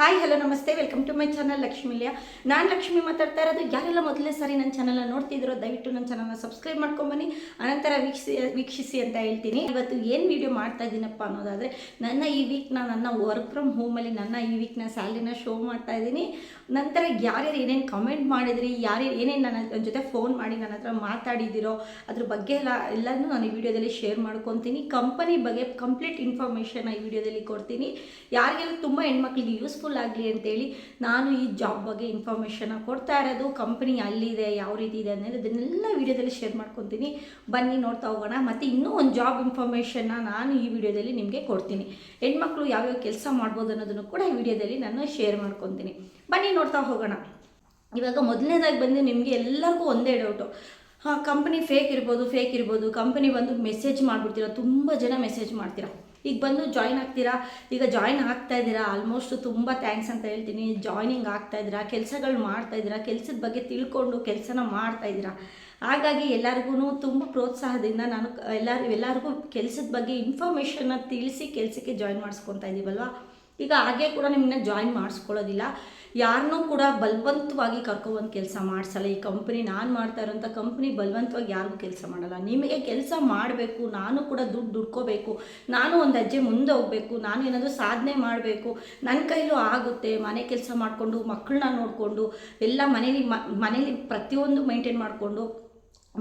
Hi hello ನಮಸ್ತೆ. Welcome to my channel ಲಕ್ಷ್ಮಿಲ್ಯ ನಾನು ಲಕ್ಷ್ಮಿ ಮಾತಾಡ್ತಾ ಇರೋದು ಯಾರೆಲ್ಲ ಮೊದಲೇ ಸಾರಿ ನನ್ನ ಚಾನಲ್ನ ನೋಡ್ತಿದ್ರೋ ದಯವಿಟ್ಟು ನನ್ನ ಚಾನಲ್ನ ಸಬ್ಸ್ಕ್ರೈಬ್ ಮಾಡ್ಕೊಂಬನ್ನಿ. ಅನಂತರ ವೀಕ್ಷಿಸಿ ವೀಕ್ಷಿಸಿ ಅಂತ ಹೇಳ್ತೀನಿ. ಇವತ್ತು ಏನು ವೀಡಿಯೋ ಮಾಡ್ತಾ ಇದ್ದೀನಪ್ಪ ಅನ್ನೋದಾದರೆ, ನನ್ನ ಈ ವೀಕ್ನ ನನ್ನ ವರ್ಕ್ ಫ್ರಮ್ ಹೋಮಲ್ಲಿ ನನ್ನ ಈ ವೀಕ್ನ ಸ್ಯಾಲ್ರಿನ ಶೋ ಮಾಡ್ತಾ ಇದ್ದೀನಿ ನಂತರ ಯಾರ್ಯಾರು ಏನೇನು ಕಮೆಂಟ್ ಮಾಡಿದ್ರಿ, ಯಾರ್ಯಾರು ಏನೇನು ನನ್ನ ನನ್ನ ಜೊತೆ ಫೋನ್ ಮಾಡಿ ನನ್ನ ಹತ್ರ ಮಾತಾಡಿದ್ದೀರೋ ಅದ್ರ ಬಗ್ಗೆ ಎಲ್ಲ ಎಲ್ಲನೂ ನಾನು ಈ ವಿಡಿಯೋದಲ್ಲಿ ಶೇರ್ ಮಾಡ್ಕೊತೀನಿ. ಕಂಪನಿ ಬಗ್ಗೆ ಕಂಪ್ಲೀಟ್ ಇನ್ಫಾರ್ಮೇಷನ್ ಈ ವಿಡಿಯೋದಲ್ಲಿ ಕೊಡ್ತೀನಿ. ಯಾರಿಗೆಲ್ಲ ತುಂಬ ಹೆಣ್ಮಕ್ಳಿಗೆ ಯೂಸ್ಫುಲ್ ಆಗಲಿ ಅಂತೇಳಿ ನಾನು ಈ ಜಾಬ್ ಬಗ್ಗೆ ಇನ್ಫಾರ್ಮೇಷನ್ನ ಕೊಡ್ತಾ ಇರೋದು ಕಂಪ್ನಿ ಅಲ್ಲಿದೆ, ಯಾವ ರೀತಿ ಇದೆ ಅನ್ನೋದು ಅದನ್ನೆಲ್ಲ ವಿಡಿಯೋದಲ್ಲಿ ಶೇರ್ ಮಾಡ್ಕೊತೀನಿ. ಬನ್ನಿ, ನೋಡ್ತಾ ಹೋಗೋಣ. ಮತ್ತು ಇನ್ನೂ ಒಂದು ಜಾಬ್ ಇನ್ಫಾರ್ಮೇಷನ್ನ ನಾನು ಈ ವಿಡಿಯೋದಲ್ಲಿ ನಿಮಗೆ ಕೊಡ್ತೀನಿ. ಹೆಣ್ಮಕ್ಳು ಯಾವ್ಯಾವ ಕೆಲಸ ಮಾಡ್ಬೋದು ಅನ್ನೋದನ್ನು ಕೂಡ ಈ ವಿಡಿಯೋದಲ್ಲಿ ನಾನು ಶೇರ್ ಮಾಡ್ಕೊತೀನಿ. ಬನ್ನಿ, ನೋಡ್ತಾ ಹೋಗೋಣ. ಇವಾಗ ಮೊದಲನೇದಾಗಿ ಬಂದು ನಿಮಗೆ ಎಲ್ಲರಿಗೂ ಒಂದೇ ಡೌಟು ಹಾಂ ಕಂಪ್ನಿ ಫೇಕ್ ಇರ್ಬೋದು ಫೇಕ್ ಇರ್ಬೋದು. ಕಂಪ್ನಿ ಬಂದು ಮೆಸೇಜ್ ಮಾಡಿಬಿಡ್ತೀರಾ, ತುಂಬ ಜನ ಮೆಸೇಜ್ ಮಾಡ್ತೀರಾ. ಈಗ ಬಂದು ಜಾಯಿನ್ ಆಗ್ತೀರಾ? ಈಗ ಜಾಯಿನ್ ಆಗ್ತಾ ಇದ್ದೀರಾ? ಆಲ್ಮೋಸ್ಟ್ ತುಂಬ ಥ್ಯಾಂಕ್ಸ್ ಅಂತ ಹೇಳ್ತೀನಿ. ಜಾಯ್ನಿಂಗ್ ಆಗ್ತಾ ಇದ್ದೀರಾ? ಕೆಲಸಗಳು ಮಾಡ್ತಾ ಇದ್ದೀರಾ? ಕೆಲಸದ ಬಗ್ಗೆ ತಿಳ್ಕೊಂಡು ಕೆಲಸನ ಮಾಡ್ತಾ ಇದ್ದೀರಾ? ಹಾಗಾಗಿ ಎಲ್ಲರಿಗೂ ತುಂಬ ಪ್ರೋತ್ಸಾಹದಿಂದ ನಾನು ಎಲ್ಲರೂ, ಎಲ್ಲರಿಗೂ ಕೆಲಸದ ಬಗ್ಗೆ ಇನ್ಫಾರ್ಮೇಷನ್ನ ತಿಳಿಸಿ ಕೆಲಸಕ್ಕೆ ಜಾಯ್ನ್ ಮಾಡಿಸ್ಕೊತಾ ಇದ್ದೀವಲ್ವಾ ಈಗ ಹಾಗೆ ಕೂಡ ನಿಮ್ಮನ್ನ ಜಾಯಿನ್ ಮಾಡಿಸ್ಕೊಳ್ಳೋದಿಲ್ಲ. ಯಾರನ್ನೂ ಕೂಡ ಬಲವಂತವಾಗಿ ಕರ್ಕೊಬಂದು ಕೆಲಸ ಮಾಡಿಸಲ್ಲ. ಈ ಕಂಪ್ನಿ ನಾನು ಮಾಡ್ತಾ ಇರೋಂಥ ಕಂಪ್ನಿ ಬಲವಂತವಾಗಿ ಯಾರಿಗೂ ಕೆಲಸ ಮಾಡಲ್ಲ. ನಿಮಗೆ ಕೆಲಸ ಮಾಡಬೇಕು, ನಾನು ಕೂಡ ದುಡ್ಡು ದುಡ್ಕೋಬೇಕು ನಾನು ಒಂದು ಹೆಜ್ಜೆ ಮುಂದೆ ಹೋಗಬೇಕು, ನಾನು ಏನಾದರೂ ಸಾಧನೆ ಮಾಡಬೇಕು ನನ್ನ ಕೈಲೂ ಆಗುತ್ತೆ. ಮನೆ ಕೆಲಸ ಮಾಡಿಕೊಂಡು ಮಕ್ಕಳನ್ನ ನೋಡಿಕೊಂಡು, ಎಲ್ಲ ಮನೇಲಿ ಮನೇಲಿ ಪ್ರತಿಯೊಂದು ಮೈಂಟೈನ್ ಮಾಡಿಕೊಂಡು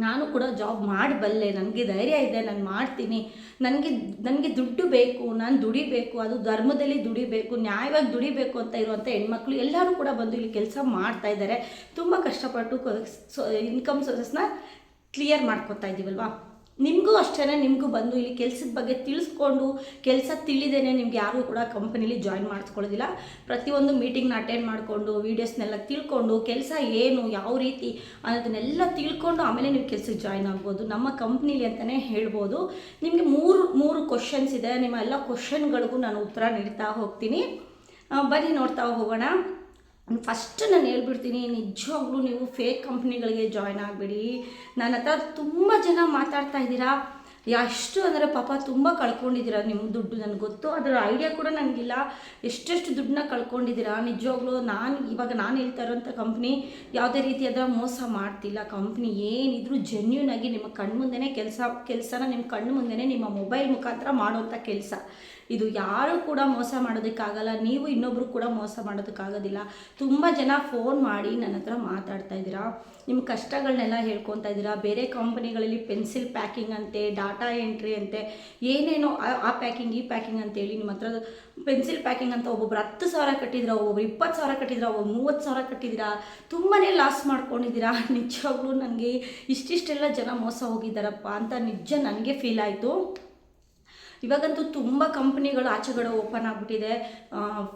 ನಾನು ಕೂಡ ಜಾಬ್ ಮಾಡಬಲ್ಲೆ, ನನಗೆ ಧೈರ್ಯ ಇದೆ, ನಾನು ಮಾಡ್ತೀನಿ. ನನಗೆ ನನಗೆ ದುಡ್ಡು ಬೇಕು, ನಾನು ದುಡಿಬೇಕು, ಅದು ಧರ್ಮದಲ್ಲಿ ದುಡಿಬೇಕು, ನ್ಯಾಯವಾಗಿ ದುಡಿಬೇಕು ಅಂತ ಇರುವಂಥ ಹೆಣ್ಮಕ್ಳು ಎಲ್ಲರೂ ಕೂಡ ಬಂದು ಇಲ್ಲಿ ಕೆಲಸ ಮಾಡ್ತಾ ಇದ್ದಾರೆ. ತುಂಬ ಕಷ್ಟಪಟ್ಟು ಇನ್ಕಮ್ ಸೋರ್ಸಸ್ನ ಕ್ಲಿಯರ್ ಮಾಡ್ಕೊತಾ ಇದ್ದೀವಲ್ವಾ ನಿಮಗೂ ಅಷ್ಟೇ ನಿಮಗೂ ಬಂದು ಇಲ್ಲಿ ಕೆಲಸದ ಬಗ್ಗೆ ತಿಳಿಸ್ಕೊಂಡು ಕೆಲಸ ತಿಳಿದೇನೆ ನಿಮ್ಗೆ ಯಾರೂ ಕೂಡ ಕಂಪನಿಲಿ ಜಾಯಿನ್ ಮಾಡಿಸ್ಕೊಳ್ಳೋದಿಲ್ಲ. ಪ್ರತಿಯೊಂದು ಮೀಟಿಂಗ್ನ ಅಟೆಂಡ್ ಮಾಡಿಕೊಂಡು ವೀಡಿಯೋಸ್ನೆಲ್ಲ ತಿಳ್ಕೊಂಡು, ಕೆಲಸ ಏನು, ಯಾವ ರೀತಿ ಅನ್ನೋದನ್ನೆಲ್ಲ ತಿಳ್ಕೊಂಡು ಆಮೇಲೆ ನೀವು ಕೆಲಸಕ್ಕೆ ಜಾಯ್ನ್ ಆಗ್ಬೋದು. ನಮ್ಮ ಕಂಪ್ನಿಲಿ ಅಂತಲೇ ಹೇಳ್ಬೋದು. ನಿಮಗೆ ಮೂರು ಮೂರು ಕ್ವಶನ್ಸ್ ಇದೆ. ನಿಮ್ಮ ಎಲ್ಲ ಕ್ವಶನ್ಗಳಿಗೂ ನಾನು ಉತ್ತರ ನೀಡ್ತಾ ಹೋಗ್ತೀನಿ. ಬನ್ನಿ ನೋಡ್ತಾ ಹೋಗೋಣ. ಫಸ್ಟ್ ನಾನು ಹೇಳ್ಬಿಡ್ತೀನಿ, ನಿಜವಾಗ್ಲೂ ನೀವು ಫೇಕ್ ಕಂಪ್ನಿಗಳಿಗೆ ಜಾಯ್ನ್ ಆಗಬೇಡಿ. ನನ್ನ ಹತ್ರ ತುಂಬ ಜನ ಮಾತಾಡ್ತಾ ಇದ್ದೀರಾ? ಎಷ್ಟು ಅಂದರೆ ಪಾಪ ತುಂಬ ಕಳ್ಕೊಂಡಿದ್ದೀರಾ ನಿಮ್ಮ ದುಡ್ಡು ನನಗೆ ಗೊತ್ತು, ಅದರ ಐಡಿಯಾ ಕೂಡ ನನಗಿಲ್ಲ. ಎಷ್ಟೆಷ್ಟು ದುಡ್ಡನ್ನ ಕಳ್ಕೊಂಡಿದ್ದೀರಾ? ನಿಜವಾಗ್ಲೂ ನಾನು ಇವಾಗ ನಾನು ಹೇಳ್ತಾ ಇರೋಂಥ ಕಂಪ್ನಿ ಯಾವುದೇ ರೀತಿಯಾದ ಮೋಸ ಮಾಡ್ತಿಲ್ಲ. ಕಂಪ್ನಿ ಏನಿದ್ರು ಜೆನ್ಯೂನ್ ಆಗಿ ನಿಮ್ಮ ಕಣ್ಮುಂದೆ ಕೆಲಸ, ಕೆಲಸನ ನಿಮ್ಮ ಕಣ್ಣು ಮುಂದೆನೇ ನಿಮ್ಮ ಮೊಬೈಲ್ ಮುಖಾಂತರ ಮಾಡುವಂಥ ಕೆಲಸ. ಇದು ಯಾರು ಕೂಡ ಮೋಸ ಮಾಡೋದಕ್ಕಾಗಲ್ಲ, ನೀವು ಇನ್ನೊಬ್ರು ಕೂಡ ಮೋಸ ಮಾಡೋದಕ್ಕಾಗೋದಿಲ್ಲ. ತುಂಬ ಜನ ಫೋನ್ ಮಾಡಿ ನನ್ನ ಹತ್ರ ಮಾತಾಡ್ತಾ ಇದ್ದೀರಾ? ನಿಮ್ಮ ಕಷ್ಟಗಳನ್ನೆಲ್ಲ ಹೇಳ್ಕೊತಾ ಇದ್ದೀರಾ? ಬೇರೆ ಕಂಪನಿಗಳಲ್ಲಿ ಪೆನ್ಸಿಲ್ ಪ್ಯಾಕಿಂಗ್ ಅಂತೆ ಡಾಟಾ ಎಂಟ್ರಿ ಅಂತೆ, ಏನೇನೋ ಆ- ಆ ಪ್ಯಾಕಿಂಗ್ ಈ ಪ್ಯಾಕಿಂಗ್ ಅಂತೇಳಿ ನಿಮ್ಮ ಹತ್ರ ಪೆನ್ಸಿಲ್ ಪ್ಯಾಕಿಂಗ್ ಅಂತ ಒಬ್ಬೊಬ್ರು ಹತ್ತು ಸಾವಿರ ಕಟ್ಟಿದ್ರ? ಒಬ್ಬೊಬ್ರು ಇಪ್ಪತ್ತು ಸಾವಿರ ಕಟ್ಟಿದ್ರ? ಒಬ್ಬ ಮೂವತ್ತು ಸಾವಿರ ಕಟ್ಟಿದ್ದೀರಾ? ತುಂಬಾ ಲಾಸ್ ಮಾಡ್ಕೊಂಡಿದ್ದೀರಾ? ನಿಜವಾಗ್ಲೂ ನನಗೆ ಇಷ್ಟಿಷ್ಟೆಲ್ಲ ಜನ ಮೋಸ ಹೋಗಿದ್ದಾರಪ್ಪ ಅಂತ ನಿಜ ನನಗೆ ಫೀಲ್ ಆಯಿತು. ಇವಾಗಂತೂ ತುಂಬ ಕಂಪ್ನಿಗಳು ಆಚೆಗಡೆ ಓಪನ್ ಆಗಿಬಿಟ್ಟಿದೆ.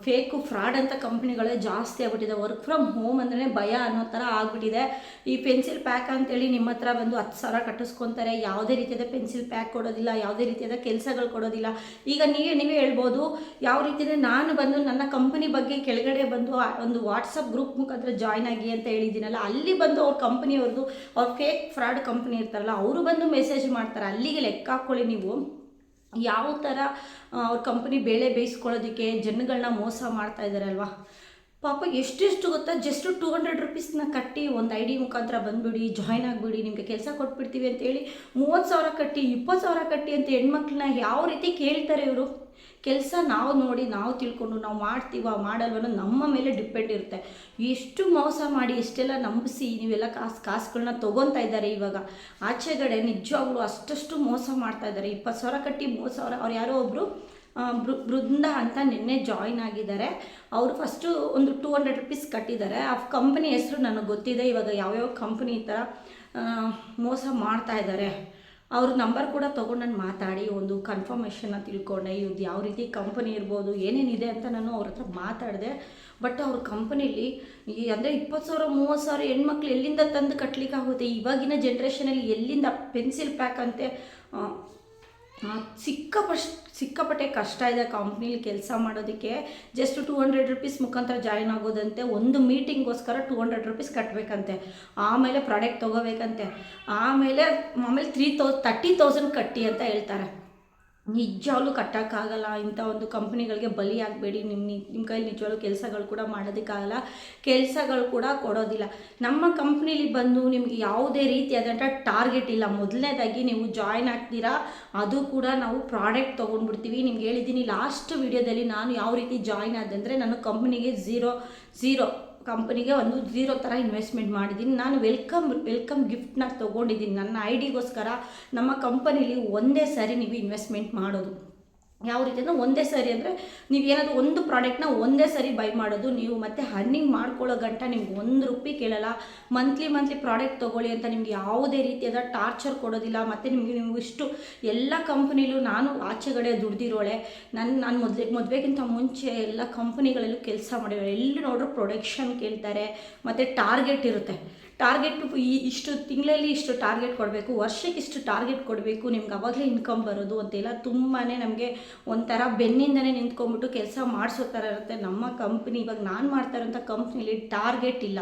ಫೇಕು ಫ್ರಾಡ್ ಅಂತ ಕಂಪ್ನಿಗಳೇ ಜಾಸ್ತಿ ಆಗ್ಬಿಟ್ಟಿದೆ. ವರ್ಕ್ ಫ್ರಮ್ ಹೋಮ್ ಅಂದ್ರೆ ಭಯ ಅನ್ನೋ ಥರ ಆಗ್ಬಿಟ್ಟಿದೆ. ಈ ಪೆನ್ಸಿಲ್ ಪ್ಯಾಕ್ ಅಂತೇಳಿ ನಿಮ್ಮ ಹತ್ರ ಬಂದು ಹತ್ತು ಸಾವಿರ ಕಟ್ಟಿಸ್ಕೊತಾರೆ. ಯಾವುದೇ ರೀತಿಯಾದ ಪೆನ್ಸಿಲ್ ಪ್ಯಾಕ್ ಕೊಡೋದಿಲ್ಲ, ಯಾವುದೇ ರೀತಿಯಾದ ಕೆಲಸಗಳು ಕೊಡೋದಿಲ್ಲ. ಈಗ ನೀವೇ ನೀವೇ ಹೇಳ್ಬೋದು, ಯಾವ ರೀತಿ ನಾನು ಬಂದು ನನ್ನ ಕಂಪನಿ ಬಗ್ಗೆ ಕೆಳಗಡೆ ಬಂದು ಒಂದು ವಾಟ್ಸಪ್ ಗ್ರೂಪ್ ಮುಖಾಂತರ ಜಾಯ್ನ್ ಆಗಿ ಅಂತ ಹೇಳಿದ್ದೀನಲ್ಲ, ಅಲ್ಲಿ ಬಂದು ಅವ್ರ ಕಂಪ್ನಿಯವ್ರದ್ದು ಅವ್ರ ಫೇಕ್ ಫ್ರಾಡ್ ಕಂಪ್ನಿ ಇರ್ತಾರಲ್ಲ, ಅವರು ಬಂದು ಮೆಸೇಜ್ ಮಾಡ್ತಾರೆ. ಅಲ್ಲಿಗೆ ಲೆಕ್ಕ ಹಾಕ್ಕೊಳ್ಳಿ ನೀವು. ಯಾವ ಥರ ಅವ್ರ ಕಂಪ್ನಿ ಬೇಳೆ ಬೇಯಿಸ್ಕೊಳ್ಳೋದಕ್ಕೆ ಜನಗಳನ್ನ ಮೋಸ ಮಾಡ್ತಾ ಇದ್ದಾರೆ ಅಲ್ವಾ ಪಾಪ ಎಷ್ಟೆಷ್ಟು ಗೊತ್ತಾ? ಜಸ್ಟ್ ಟೂ ಹಂಡ್ರೆಡ್ ರುಪೀಸ್ನ ಕಟ್ಟಿ ಒಂದು ಐ ಡಿ ಮುಖಾಂತರ ಬಂದುಬಿಡಿ ಜಾಯ್ನ್ ಆಗಿಬಿಡಿ, ನಿಮಗೆ ಕೆಲಸ ಕೊಟ್ಬಿಡ್ತೀವಿ ಅಂತೇಳಿ ಮೂವತ್ತು ಸಾವಿರ ಕಟ್ಟಿ, ಇಪ್ಪತ್ತು ಸಾವಿರ ಕಟ್ಟಿ ಅಂತ ಹೆಣ್ಮಕ್ಳನ್ನ ಯಾವ ರೀತಿ ಕೇಳ್ತಾರೆ ಇವರು? ಕೆಲಸ ನಾವು ನೋಡಿ, ನಾವು ತಿಳ್ಕೊಂಡು, ನಾವು ಮಾಡ್ತೀವ, ಮಾಡಲ್ವ ನಮ್ಮ ಮೇಲೆ ಡಿಪೆಂಡ್ ಇರುತ್ತೆ. ಎಷ್ಟು ಮೋಸ ಮಾಡಿ, ಎಷ್ಟೆಲ್ಲ ನಂಬಿಸಿ ನೀವೆಲ್ಲ ಕಾಸು ಕಾಸುಗಳನ್ನ ತೊಗೊತಾ ಇದ್ದಾರೆ ಇವಾಗ. ಆಚೆಗಡೆ ನಿಜವಾಗ್ಲೂ ಅಷ್ಟಷ್ಟು ಮೋಸ ಮಾಡ್ತಾ ಇದ್ದಾರೆ. ಇಪ್ಪತ್ತು ಸಾವಿರ ಕಟ್ಟಿ ಮೂವತ್ತು ಸಾವಿರ, ಅವ್ರು ಯಾರೋ ಒಬ್ಬರು ಬೃಂದ ಅಂತ ನಿನ್ನೆ ಜಾಯಿನ್ ಆಗಿದ್ದಾರೆ. ಅವರು ಫಸ್ಟು ಒಂದು ಟೂ ಹಂಡ್ರೆಡ್ ರುಪೀಸ್ ಕಟ್ಟಿದ್ದಾರೆ. ಆ ಕಂಪ್ನಿ ಹೆಸರು ನನಗೆ ಗೊತ್ತಿದೆ. ಇವಾಗ ಯಾವ್ಯಾವ ಕಂಪ್ನಿ ಥರ ಮೋಸ ಮಾಡ್ತಾ ಇದ್ದಾರೆ. ಅವ್ರ ನಂಬರ್ ಕೂಡ ತೊಗೊಂಡು ನಾನು ಮಾತಾಡಿ, ಒಂದು ಕನ್ಫರ್ಮೇಷನ್ನ ತಿಳ್ಕೊಂಡೆ ಇವ್ರದ್ದು ಯಾವ ರೀತಿ ಕಂಪನಿ ಇರ್ಬೋದು, ಏನೇನಿದೆ ಅಂತ ನಾನು ಅವ್ರ ಹತ್ರ ಮಾತಾಡಿದೆ. ಬಟ್ ಅವ್ರ ಕಂಪನಿಲಿ ಈ ಅಂದರೆ ಇಪ್ಪತ್ತು ಸಾವಿರ, ಮೂವತ್ತು ಸಾವಿರ ಹೆಣ್ಮಕ್ಳು ಎಲ್ಲಿಂದ ತಂದು ಕಟ್ಟಲಿಕ್ಕಾಗುತ್ತೆ ಇವಾಗಿನ ಜನ್ರೇಷನಲ್ಲಿ ಎಲ್ಲಿಂದ ಪೆನ್ಸಿಲ್ ಪ್ಯಾಕ್ ಅಂತೆ ಸಿಕ್ಕಾಪಷ್ಟು ಸಿಕ್ಕಾಪಟ್ಟೆ ಕಷ್ಟ ಇದೆ ಕಂಪ್ನಿಲಿ ಕೆಲಸ ಮಾಡೋದಕ್ಕೆ. ಜಸ್ಟ್ ಟೂ ಹಂಡ್ರೆಡ್ ರುಪೀಸ್ ಮುಖಾಂತರ ಜಾಯಿನ್ ಆಗೋದಂತೆ, ಒಂದು ಮೀಟಿಂಗ್ಗೋಸ್ಕರ ಟೂ ಹಂಡ್ರೆಡ್ ರುಪೀಸ್ ಕಟ್ಟಬೇಕಂತೆ ಆಮೇಲೆ ಪ್ರಾಡಕ್ಟ್ ತೊಗೋಬೇಕಂತೆ. ಆಮೇಲೆ ಆಮೇಲೆ ತ್ರೀ ತೌ ತರ್ಟಿ ತೌಸಂಡ್ ಕಟ್ಟಿ ಅಂತ ಹೇಳ್ತಾರೆ. ನಿಜವಾಗ್ಲೂ ಕಟ್ಟೋಕ್ಕಾಗಲ್ಲ. ಇಂಥ ಒಂದು ಕಂಪ್ನಿಗಳಿಗೆ ಬಲಿ ಆಗಬೇಡಿ ನಿಮ್ಮ ನಿಮ್ಮ ಕೈಲಿ ನಿಜವಾಗ್ಲೂ ಕೆಲಸಗಳು ಕೂಡ ಮಾಡೋದಕ್ಕಾಗಲ್ಲ. ಕೆಲಸಗಳು ಕೂಡ ಕೊಡೋದಿಲ್ಲ. ನಮ್ಮ ಕಂಪ್ನಿಲಿ ಬಂದು ನಿಮಗೆ ಯಾವುದೇ ರೀತಿಯಾದಂಥ ಟಾರ್ಗೆಟ್ ಇಲ್ಲ. ಮೊದಲನೇದಾಗಿ ನೀವು ಜಾಯ್ನ್ ಆಗ್ತೀರಾ? ಅದು ಕೂಡ ನಾವು ಪ್ರಾಡಕ್ಟ್ ತೊಗೊಂಡ್ಬಿಡ್ತೀವಿ. ನಿಮ್ಗೆ ಹೇಳಿದ್ದೀನಿ ಲಾಸ್ಟ್ ವಿಡಿಯೋದಲ್ಲಿ ನಾನು ಯಾವ ರೀತಿ ಜಾಯ್ನ್ ಆದೆ ನಾನು ಕಂಪ್ನಿಗೆ ಝೀರೋ ಝೀರೋ ಕಂಪನಿಗೆ ಒಂದು ಝೀರೋ ಥರ ಇನ್ವೆಸ್ಟ್ಮೆಂಟ್ ಮಾಡಿದ್ದೀನಿ ನಾನು ವೆಲ್ಕಮ್ ವೆಲ್ಕಮ್ ಗಿಫ್ಟ್ನ ತೊಗೊಂಡಿದ್ದೀನಿ ನನ್ನ ಐ ಡಿಗೋಸ್ಕರ ನಮ್ಮ ಕಂಪನಿಲಿ ಒಂದೇ ಸಾರಿ ನೀವು ಇನ್ವೆಸ್ಟ್ಮೆಂಟ್ ಮಾಡೋದು. ಯಾವ ರೀತಿ ಅಂದರೆ ಒಂದೇ ಸರಿ ಅಂದರೆ ನೀವು ಏನಾದರೂ ಒಂದು ಪ್ರಾಡಕ್ಟ್ನ ಒಂದೇ ಸರಿ ಬೈ ಮಾಡೋದು, ನೀವು ಮತ್ತೆ ಹರ್ನಿಂಗ್ ಮಾಡ್ಕೊಳ್ಳೋ ಗಂಟ ನಿಮ್ಗೆ ಒಂದು ರೂಪಾಯಿ ಕೇಳಲ್ಲ. ಮಂತ್ಲಿ ಮಂತ್ಲಿ ಪ್ರಾಡಕ್ಟ್ ತೊಗೊಳ್ಳಿ ಅಂತ ನಿಮ್ಗೆ ಯಾವುದೇ ರೀತಿಯಾದ ಟಾರ್ಚರ್ ಕೊಡೋದಿಲ್ಲ. ಮತ್ತು ನಿಮಗೆ ನೀವು ಇಷ್ಟು ಎಲ್ಲ ಕಂಪ್ನಿಲೂ ನಾನು ಆಚೆಗಡೆ ದುಡ್ದಿರೋಳೆ. ನನ್ನ ನಾನು ಮೊದಲೇ, ಮದುವೆಗಿಂತ ಮುಂಚೆ ಎಲ್ಲ ಕಂಪ್ನಿಗಳಲ್ಲೂ ಕೆಲಸ ಮಾಡಿರೋ ಎಲ್ಲಿ ನೋಡ್ರೂ ಪ್ರೊಡಕ್ಷನ್ ಕೇಳ್ತಾರೆ, ಮತ್ತು ಟಾರ್ಗೆಟ್ ಇರುತ್ತೆ. ಟಾರ್ಗೆಟ್ ಈ ಇಷ್ಟು ತಿಂಗಳಲ್ಲಿ ಇಷ್ಟು ಟಾರ್ಗೆಟ್ ಕೊಡಬೇಕು, ವರ್ಷಕ್ಕೆ ಇಷ್ಟು ಟಾರ್ಗೆಟ್ ಕೊಡಬೇಕು, ನಿಮ್ಗೆ ಅವಾಗಲೇ ಇನ್ಕಮ್ ಬರೋದು ಅಂತೆಲ್ಲ ತುಂಬಾ ನಮಗೆ ಒಂಥರ ಬೆನ್ನಿಂದನೇ ನಿಂತ್ಕೊಂಡ್ಬಿಟ್ಟು ಕೆಲಸ ಮಾಡಿಸೋ ಥರ ಇರುತ್ತೆ. ನಮ್ಮ ಕಂಪ್ನಿ ಇವಾಗ ನಾನು ಮಾಡ್ತಾ ಇರೋಂಥ ಕಂಪ್ನಿಲಿ ಟಾರ್ಗೆಟ್ ಇಲ್ಲ.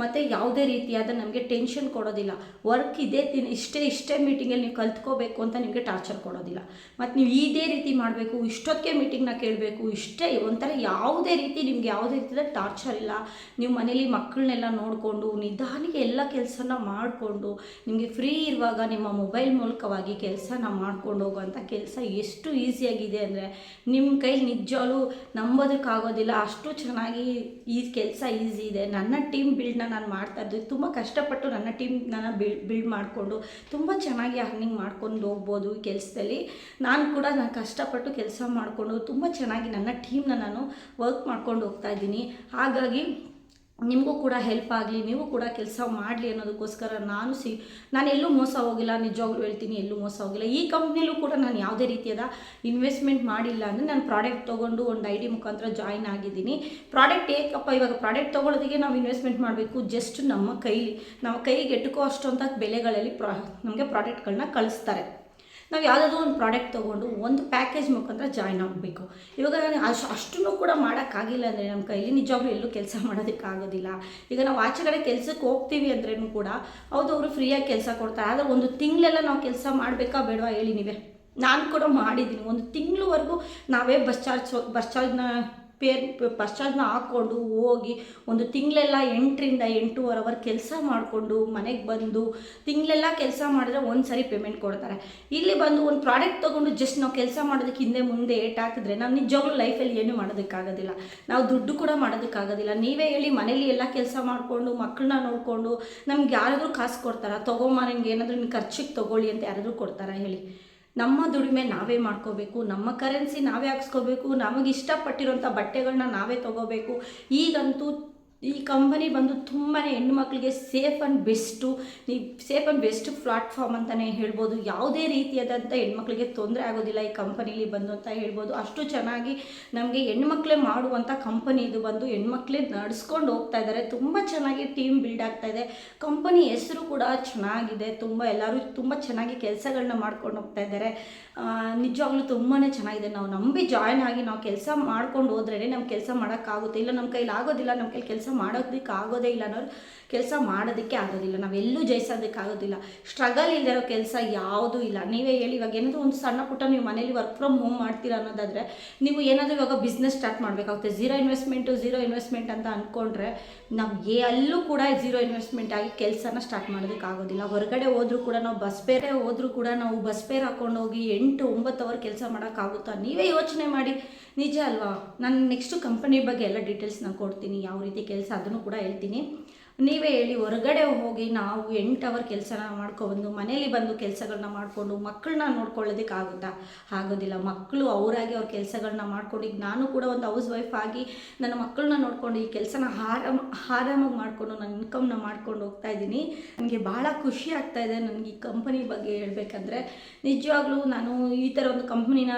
ಮತ್ತು ಯಾವುದೇ ರೀತಿಯಾದ ನಮಗೆ ಟೆನ್ಷನ್ ಕೊಡೋದಿಲ್ಲ. ವರ್ಕ್ ಇದೇ, ದಿನ ಇಷ್ಟೇ ಇಷ್ಟೇ ಮೀಟಿಂಗಲ್ಲಿ ನೀವು ಕಲ್ತ್ಕೋಬೇಕು ಅಂತ ನಿಮಗೆ ಟಾರ್ಚರ್ ಕೊಡೋದಿಲ್ಲ. ಮತ್ತು ನೀವು ಇದೇ ರೀತಿ ಮಾಡಬೇಕು, ಇಷ್ಟೊತ್ತಿಗೆ ಮೀಟಿಂಗ್ನ ಕೇಳಬೇಕು, ಇಷ್ಟೇ ಒಂಥರ ಯಾವುದೇ ರೀತಿ ನಿಮ್ಗೆ ಯಾವುದೇ ರೀತಿಯ ಟಾರ್ಚರ್ ಇಲ್ಲ. ನೀವು ಮನೇಲಿ ಮಕ್ಕಳನ್ನೆಲ್ಲ ನೋಡಿಕೊಂಡು ನಿಧಾನಿಗೆ ಎಲ್ಲ ಕೆಲಸನ ಮಾಡಿಕೊಂಡು, ನಿಮಗೆ ಫ್ರೀ ಇರುವಾಗ ನಿಮ್ಮ ಮೊಬೈಲ್ ಮೂಲಕವಾಗಿ ಕೆಲಸನ ಮಾಡ್ಕೊಂಡು ಹೋಗುವಂಥ ಕೆಲಸ ಎಷ್ಟು ಈಸಿಯಾಗಿದೆ ಅಂದರೆ ನಿಮ್ಮ ಕೈಲಿ ನಿಜವಾಗ್ಲೂ ನಂಬೋದಕ್ಕಾಗೋದಿಲ್ಲ. ಅಷ್ಟು ಚೆನ್ನಾಗಿ ಈ ಕೆಲಸ ಈಸಿ ಇದೆ. ನನ್ನ ಟೀಮ್ ನಾನು ಮಾಡ್ತಾ ಇದ್ದೆ. ತುಂಬ ಕಷ್ಟಪಟ್ಟು ನನ್ನ ಟೀಮ್ ನಾನು ಬಿಲ್ಡ್ ಬಿಲ್ಡ್ ಮಾಡಿಕೊಂಡು ತುಂಬ ಚೆನ್ನಾಗಿ ಅರ್ನಿಂಗ್ ಮಾಡ್ಕೊಂಡು ಹೋಗ್ಬೋದು ಕೆಲಸದಲ್ಲಿ. ನಾನು ಕೂಡ ನಾನು ಕಷ್ಟಪಟ್ಟು ಕೆಲಸ ಮಾಡಿಕೊಂಡು ತುಂಬ ಚೆನ್ನಾಗಿ ನನ್ನ ಟೀಮ್ನ ನಾನು ವರ್ಕ್ ಮಾಡ್ಕೊಂಡು ಹೋಗ್ತಾ ಇದ್ದೀನಿ. ಹಾಗಾಗಿ ನಿಮಗೂ ಕೂಡ ಹೆಲ್ಪ್ ಆಗಲಿ, ನೀವು ಕೂಡ ಕೆಲಸ ಮಾಡಲಿ ಅನ್ನೋದಕ್ಕೋಸ್ಕರ ನಾನು ಸಿ, ನಾನು ಎಲ್ಲೂ ಮೋಸ ಹೋಗಿಲ್ಲ, ನಿಜವಾಗ್ಲೂ ಹೇಳ್ತೀನಿ, ಎಲ್ಲೂ ಮೋಸ ಹೋಗಿಲ್ಲ. ಈ ಕಂಪ್ನಿಯಲ್ಲೂ ಕೂಡ ನಾನು ಯಾವುದೇ ರೀತಿಯಾದ ಇನ್ವೆಸ್ಟ್ಮೆಂಟ್ ಮಾಡಿಲ್ಲ ಅಂದರೆ ನಾನು ಪ್ರಾಡಕ್ಟ್ ತೊಗೊಂಡು ಒಂದು ಐ ಡಿ ಮುಖಾಂತರ ಜಾಯ್ನ್ ಆಗಿದ್ದೀನಿ. ಪ್ರಾಡಕ್ಟ್ ಏಕಪ್ಪ, ಇವಾಗ ಪ್ರಾಡಕ್ಟ್ ತೊಗೊಳೋದಕ್ಕೆ ನಾವು ಇನ್ವೆಸ್ಟ್ಮೆಂಟ್ ಮಾಡಬೇಕು ಜಸ್ಟ್ ನಮ್ಮ ಕೈಲಿ ನಾವು ಕೈಗೆ ಎಟುಕೋ ಅಷ್ಟೊಂಥ ಬೆಲೆಗಳಲ್ಲಿ ಪ್ರಾ, ನಮಗೆ ಪ್ರಾಡಕ್ಟ್ಗಳನ್ನ ಕಳಿಸ್ತಾರೆ. ನಾವು ಯಾವುದಾದ್ರು ಒಂದು ಪ್ರಾಡಕ್ಟ್ ತೊಗೊಂಡು ಒಂದು ಪ್ಯಾಕೇಜ್ ಮುಖಾಂತರ ಜಾಯ್ನ್ ಆಗಬೇಕು. ಇವಾಗ ಅಷ್ಟು ಅಷ್ಟನ್ನು ಕೂಡ ಮಾಡೋಕ್ಕಾಗಿಲ್ಲ ಅಂದರೆ ನಮ್ಮ ಕೈಲಿ ನಿಜವಾಗ್ಲೂ ಎಲ್ಲೂ ಕೆಲಸ ಮಾಡೋದಕ್ಕಾಗೋದಿಲ್ಲ ಈಗ ನಾವು ಆಚೆ ಕಡೆ ಕೆಲಸಕ್ಕೆ ಹೋಗ್ತೀವಿ ಅಂದ್ರೂ ಕೂಡ ಹೌದು ಅವರು ಫ್ರೀಯಾಗಿ ಕೆಲಸ ಕೊಡ್ತಾರೆ. ಆದರೆ ಒಂದು ತಿಂಗಳೆಲ್ಲ ನಾವು ಕೆಲಸ ಮಾಡಬೇಕಾ ಬೇಡವಾ ಹೇಳಿ ನೀವೇ? ನಾನು ಕೂಡ ಮಾಡಿದ್ದೀನಿ. ಒಂದು ತಿಂಗಳವರೆಗೂ ನಾವೇ ಬಸ್ ಚಾರ್ಜ್, ಬಸ್ ಚಾರ್ಜ್ನ ಪೇರ್ ಪಶ್ಚಾತ್ನ ಹಾಕ್ಕೊಂಡು ಹೋಗಿ ಒಂದು ತಿಂಗಳೆಲ್ಲ ಎಂಟರಿಂದ ಎಂಟೂವರೆ ಅವರ್ ಕೆಲಸ ಮಾಡಿಕೊಂಡು ಮನೆಗೆ ಬಂದು ತಿಂಗಳೆಲ್ಲ ಕೆಲಸ ಮಾಡಿದ್ರೆ ಒಂದು ಸರಿ ಪೇಮೆಂಟ್ ಕೊಡ್ತಾರೆ. ಇಲ್ಲಿ ಬಂದು ಒಂದು ಪ್ರಾಡಕ್ಟ್ ತೊಗೊಂಡು ಜಸ್ಟ್ ನಾವು ಕೆಲಸ ಮಾಡೋದಕ್ಕೆ ಹಿಂದೆ ಮುಂದೆ ಏಟ್ ಹಾಕಿದ್ರೆ ನಾವು ನಿಜವಾಗ್ಲೂ ಲೈಫಲ್ಲಿ ಏನೂ ಮಾಡೋದಕ್ಕಾಗೋದಿಲ್ಲ. ನಾವು ದುಡ್ಡು ಕೂಡ ಮಾಡೋದಕ್ಕಾಗೋದಿಲ್ಲ. ನೀವೇ ಹೇಳಿ ಮನೇಲಿ ಎಲ್ಲ ಕೆಲಸ ಮಾಡಿಕೊಂಡು ಮಕ್ಕಳನ್ನ ನೋಡಿಕೊಂಡು ನಮ್ಗೆ ಯಾರಾದರೂ ಕಾಸು ಕೊಡ್ತಾರಾ? ತೊಗೊಂಬ ನಿಮ್ಗೆ ಏನಾದರೂ ಖರ್ಚಿಗೆ ತೊಗೊಳ್ಳಿ ಅಂತ ಯಾರಾದರೂ ಕೊಡ್ತಾರಾ ಹೇಳಿ. ನಮ್ಮ ದುಡಿಮೆ ನಾವೇ ಮಾಡ್ಕೋಬೇಕು ನಮ್ಮ ಕರೆನ್ಸಿ ನಾವೇ ಹಾಕ್ಸ್ಕೋಬೇಕು ನಮಗೆ ಇಷ್ಟಪಟ್ಟಿರೋಂಥ ಬಟ್ಟೆಗಳನ್ನ ನಾವೇ ತೊಗೋಬೇಕು. ಈಗಂತೂ ಈ ಕಂಪನಿ ಬಂದು ತುಂಬಾ ಹೆಣ್ಣುಮಕ್ಳಿಗೆ ಸೇಫ್ ಆ್ಯಂಡ್ ಬೆಸ್ಟು ಈ ಸೇಫ್ ಆ್ಯಂಡ್ ಬೆಸ್ಟ್ ಪ್ಲಾಟ್ಫಾರ್ಮ್ ಅಂತಲೇ ಹೇಳ್ಬೋದು. ಯಾವುದೇ ರೀತಿಯಾದಂಥ ಹೆಣ್ಮಕ್ಳಿಗೆ ತೊಂದರೆ ಆಗೋದಿಲ್ಲ ಈ ಕಂಪನಿಲಿ ಬಂದು ಅಂತ ಹೇಳ್ಬೋದು. ಅಷ್ಟು ಚೆನ್ನಾಗಿ ನಮಗೆ ಹೆಣ್ಮಕ್ಳೇ ಮಾಡುವಂಥ ಕಂಪನಿ ಇದು ಬಂದು ಹೆಣ್ಮಕ್ಳೇ ನಡೆಸ್ಕೊಂಡು ಹೋಗ್ತಾ ಇದ್ದಾರೆ. ತುಂಬ ಚೆನ್ನಾಗಿ ಟೀಮ್ ಬಿಲ್ಡ್ ಆಗ್ತಾ ಇದೆ. ಕಂಪನಿ ಹೆಸರು ಕೂಡ ಚೆನ್ನಾಗಿದೆ. ತುಂಬ ಎಲ್ಲರೂ ತುಂಬ ಚೆನ್ನಾಗಿ ಕೆಲಸಗಳನ್ನ ಮಾಡ್ಕೊಂಡು ಹೋಗ್ತಾ ಇದ್ದಾರೆ. ನಿಜವಾಗ್ಲೂ ತುಂಬಾ ಚೆನ್ನಾಗಿದೆ. ನಾವು ನಂಬಿ ಜಾಯ್ನ್ ಆಗಿ ನಾವು ಕೆಲಸ ಮಾಡ್ಕೊಂಡು ಹೋದ್ರೇ ನಮ್ಗೆ ಕೆಲಸ ಮಾಡೋಕ್ಕಾಗುತ್ತೆ. ಇಲ್ಲ ನಮ್ಮ ಕೈಲಿ ಆಗೋದಿಲ್ಲ ನಮ್ಮ ಕೈಲಿ ಕೆಲಸ ಮಾಡೋದಕ್ಕೆ ಆಗೋದೇ ಇಲ್ಲ ಅನ್ನೋರು ಕೆಲಸ ಮಾಡೋದಕ್ಕೆ ಆಗೋದಿಲ್ಲ. ನಾವೆಲ್ಲೂ ಜಯಿಸೋದಕ್ಕಾಗೋದಿಲ್ಲ ಸ್ಟ್ರಗಲ್ ಇಲ್ಲದಿರೋ ಕೆಲಸ ಯಾವುದೂ ಇಲ್ಲ. ನೀವೇ ಹೇಳಿ, ಇವಾಗ ಏನಾದರೂ ಒಂದು ಸಣ್ಣ ಪುಟ್ಟ ನೀವು ಮನೇಲಿ ವರ್ಕ್ ಫ್ರಮ್ ಹೋಮ್ ಮಾಡ್ತೀರಾ ಅನ್ನೋದಾದರೆ, ನೀವು ಏನಾದರೂ ಇವಾಗ ಬಿಸ್ನೆಸ್ ಸ್ಟಾರ್ಟ್ ಮಾಡಬೇಕಾಗುತ್ತೆ. ಝೀರೋ ಇನ್ವೆಸ್ಟ್ಮೆಂಟು ಝೀರೋ ಇನ್ವೆಸ್ಟ್ಮೆಂಟ್ ಅಂತ ಅಂದ್ಕೊಂಡ್ರೆ ನಾವು ಅಲ್ಲೂ ಕೂಡ ಝೀರೋ ಇನ್ವೆಸ್ಟ್ಮೆಂಟ್ ಆಗಿ ಕೆಲಸನ ಸ್ಟಾರ್ಟ್ ಮಾಡೋದಕ್ಕೆ ಆಗೋದಿಲ್ಲ ಹೊರಗಡೆ ಹೋದರೂ ಕೂಡ ನಾವು ಬಸ್ ಬೇರೆ ಹೋದರೂ ಕೂಡ ನಾವು ಬಸ್ ಬೇರೆ ಹಾಕೊಂಡು ಹೋಗಿ ಎಂಟು, ಒಂಬತ್ತು ಅವರ್ ಕೆಲಸ ಮಾಡೋಕ್ಕಾಗುತ್ತಾ? ನೀವೇ ಯೋಚನೆ ಮಾಡಿ. ನಿಜ ಅಲ್ವಾ? ನಾನು ನೆಕ್ಸ್ಟು ಕಂಪನಿ ಬಗ್ಗೆ ಎಲ್ಲ ಡೀಟೇಲ್ಸ್ ನಾನು ಕೊಡ್ತೀನಿ. ಯಾವ ರೀತಿ ಕೆಲಸ ಅದನ್ನು ಕೂಡ ಹೇಳ್ತೀನಿ. ನೀವೇ ಹೇಳಿ, ಹೊರಗಡೆ ಹೋಗಿ ನಾವು ಎಂಟು ಅವರ್ ಕೆಲಸನ ಮಾಡ್ಕೊಬಂದು ಮನೇಲಿ ಬಂದು ಕೆಲಸಗಳನ್ನ ಮಾಡಿಕೊಂಡು ಮಕ್ಕಳನ್ನ ನೋಡ್ಕೊಳ್ಳೋದಕ್ಕೆ ಆಗುತ್ತಾ? ಆಗೋದಿಲ್ಲ. ಮಕ್ಕಳು ಅವರಾಗಿ ಅವ್ರ ಕೆಲಸಗಳನ್ನ ಮಾಡ್ಕೊಂಡು, ಈಗ ನಾನು ಕೂಡ ಒಂದು ಹೌಸ್ ವೈಫ್ ಆಗಿ ನನ್ನ ಮಕ್ಕಳನ್ನ ನೋಡಿಕೊಂಡು ಈ ಕೆಲಸನ ಆರಾಮ, ಆರಾಮಾಗಿ ಮಾಡಿಕೊಂಡು, ನನ್ನ ಇನ್ಕಮ್ನ ಮಾಡ್ಕೊಂಡು ಹೋಗ್ತಾ ಇದ್ದೀನಿ. ನನಗೆ ಭಾಳ ಖುಷಿ ಆಗ್ತಾ ಇದೆ ನನಗೆ ಈ ಕಂಪನಿ ಬಗ್ಗೆ ಹೇಳಬೇಕಂದ್ರೆ. ನಿಜವಾಗ್ಲೂ ನಾನು ಈ ಥರ ಒಂದು ಕಂಪ್ನಿನ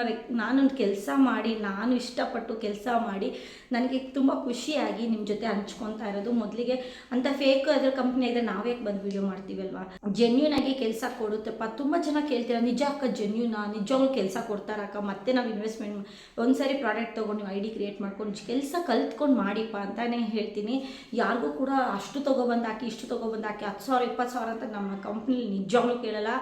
ನಾನೊಂದು ಕೆಲಸ ಮಾಡಿ, ನಾನು ಇಷ್ಟಪಟ್ಟು ಕೆಲಸ ಮಾಡಿ, ನನಗೆ ತುಂಬ ಖುಷಿಯಾಗಿ ನಿಮ್ಮ ಜೊತೆ ಹಂಚ್ಕೊತಾ ಇರೋದು. ಮೊದಲಿಗೆ ಅಂತ ಫೇಕ್ ಅದ್ರ ಕಂಪ್ನಿ ಇದ್ರೆ ನಾವ್ಯಾಕೆ ಬಂದು ವಿಡಿಯೋ ಮಾಡ್ತೀವಲ್ವಾ? ಜೆನ್ಯೂನ್ ಆಗಿ ಕೆಲಸ ಕೊಡುತ್ತಪ್ಪ. ತುಂಬ ಜನ ಕೇಳ್ತೀರ, ನಿಜ ಅಕ್ಕ ಜೆನ್ಯೂನಾ ನಿಜವಾಗ್ಲೂ ಕೆಲಸ ಕೊಡ್ತಾರಕ್ಕ ಮತ್ತೆ ನಾವು ಇನ್ವೆಸ್ಟ್ಮೆಂಟ್ ಒಂದ್ಸರಿ ಪ್ರಾಡಕ್ಟ್ ತೊಗೊಂಡು ನೀವು ಐ ಡಿ ಕ್ರಿಯೇಟ್ ಮಾಡ್ಕೊಂಡು ಕೆಲಸ ಕಲ್ತ್ಕೊಂಡು ಮಾಡಿಪ್ಪ ಅಂತಾನೆ ಹೇಳ್ತೀನಿ. ಯಾರಿಗೂ ಕೂಡ ಅಷ್ಟು ತೊಗೊಬಂದು ಹಾಕಿ ಇಷ್ಟು ತೊಗೊಬಂದು ಹಾಕಿ ಹತ್ತು ಸಾವಿರ, ಇಪ್ಪತ್ತು ಸಾವಿರ ಅಂತ ನಮ್ಮ ಕಂಪ್ನಿಲಿ ನಿಜವಾಗ್ಲೂ ಕೇಳಲ್ಲ.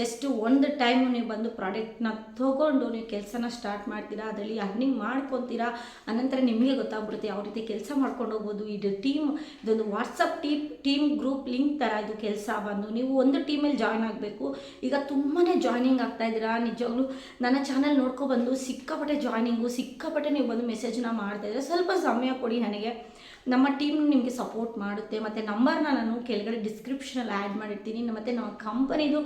ಜಸ್ಟ್ ಒಂದು ಟೈಮ್ ನೀವು ಬಂದು ಪ್ರಾಡಕ್ಟ್ನ ತಗೊಂಡು ನೀವು ಕೆಲಸನ ಸ್ಟಾರ್ಟ್ ಮಾಡ್ತೀರಾ, ಅದರಲ್ಲಿ ಅರ್ನಿಂಗ್ ಮಾಡ್ಕೊತೀರಾ, ಅನಂತರ ನಿಮಗೆ ಗೊತ್ತಾಗ್ಬಿಡುತ್ತೆ, ಯಾವ ರೀತಿ ಕೆಲಸ ಮಾಡ್ಕೊಂಡು ಹೋಗ್ಬೋದು. ಇದು ಟೀಮ್ ಇದೊಂದು WhatsApp team team group link ಥರ ಇದು ಕೆಲಸ ಬಂದು, ನೀವು ಒಂದು ಟೀಮಲ್ಲಿ ಜಾಯ್ನ್ ಆಗಬೇಕು. ಈಗ ತುಂಬಾ ಜಾಯ್ನಿಂಗ್ ಆಗ್ತಾ ಇದ್ದೀರಾ? ನಿಜವಾಗ್ಲೂ ನನ್ನ ಚಾನಲ್ ನೋಡ್ಕೊಬಂದು ಸಿಕ್ಕಾಪಟ್ಟೆ ಜಾಯ್ನಿಂಗು ಸಿಕ್ಕಾಪಟ್ಟೆ ನೀವು ಬಂದು ಮೆಸೇಜ್ನ ಮಾಡ್ತಾ ಇದ್ದೀರಾ? ಸ್ವಲ್ಪ ಸಮಯ ಕೊಡಿ ನನಗೆ. ನಮ್ಮ ಟೀಮ್ ನಿಮಗೆ ಸಪೋರ್ಟ್ ಮಾಡುತ್ತೆ. ಮತ್ತು ನಂಬರ್ನ ನಾನು ಕೆಳಗಡೆ ಡಿಸ್ಕ್ರಿಪ್ಷನಲ್ಲಿ ಆ್ಯಡ್ ಮಾಡಿರ್ತೀನಿ. ಮತ್ತು ನಮ್ಮ ಕಂಪನಿದು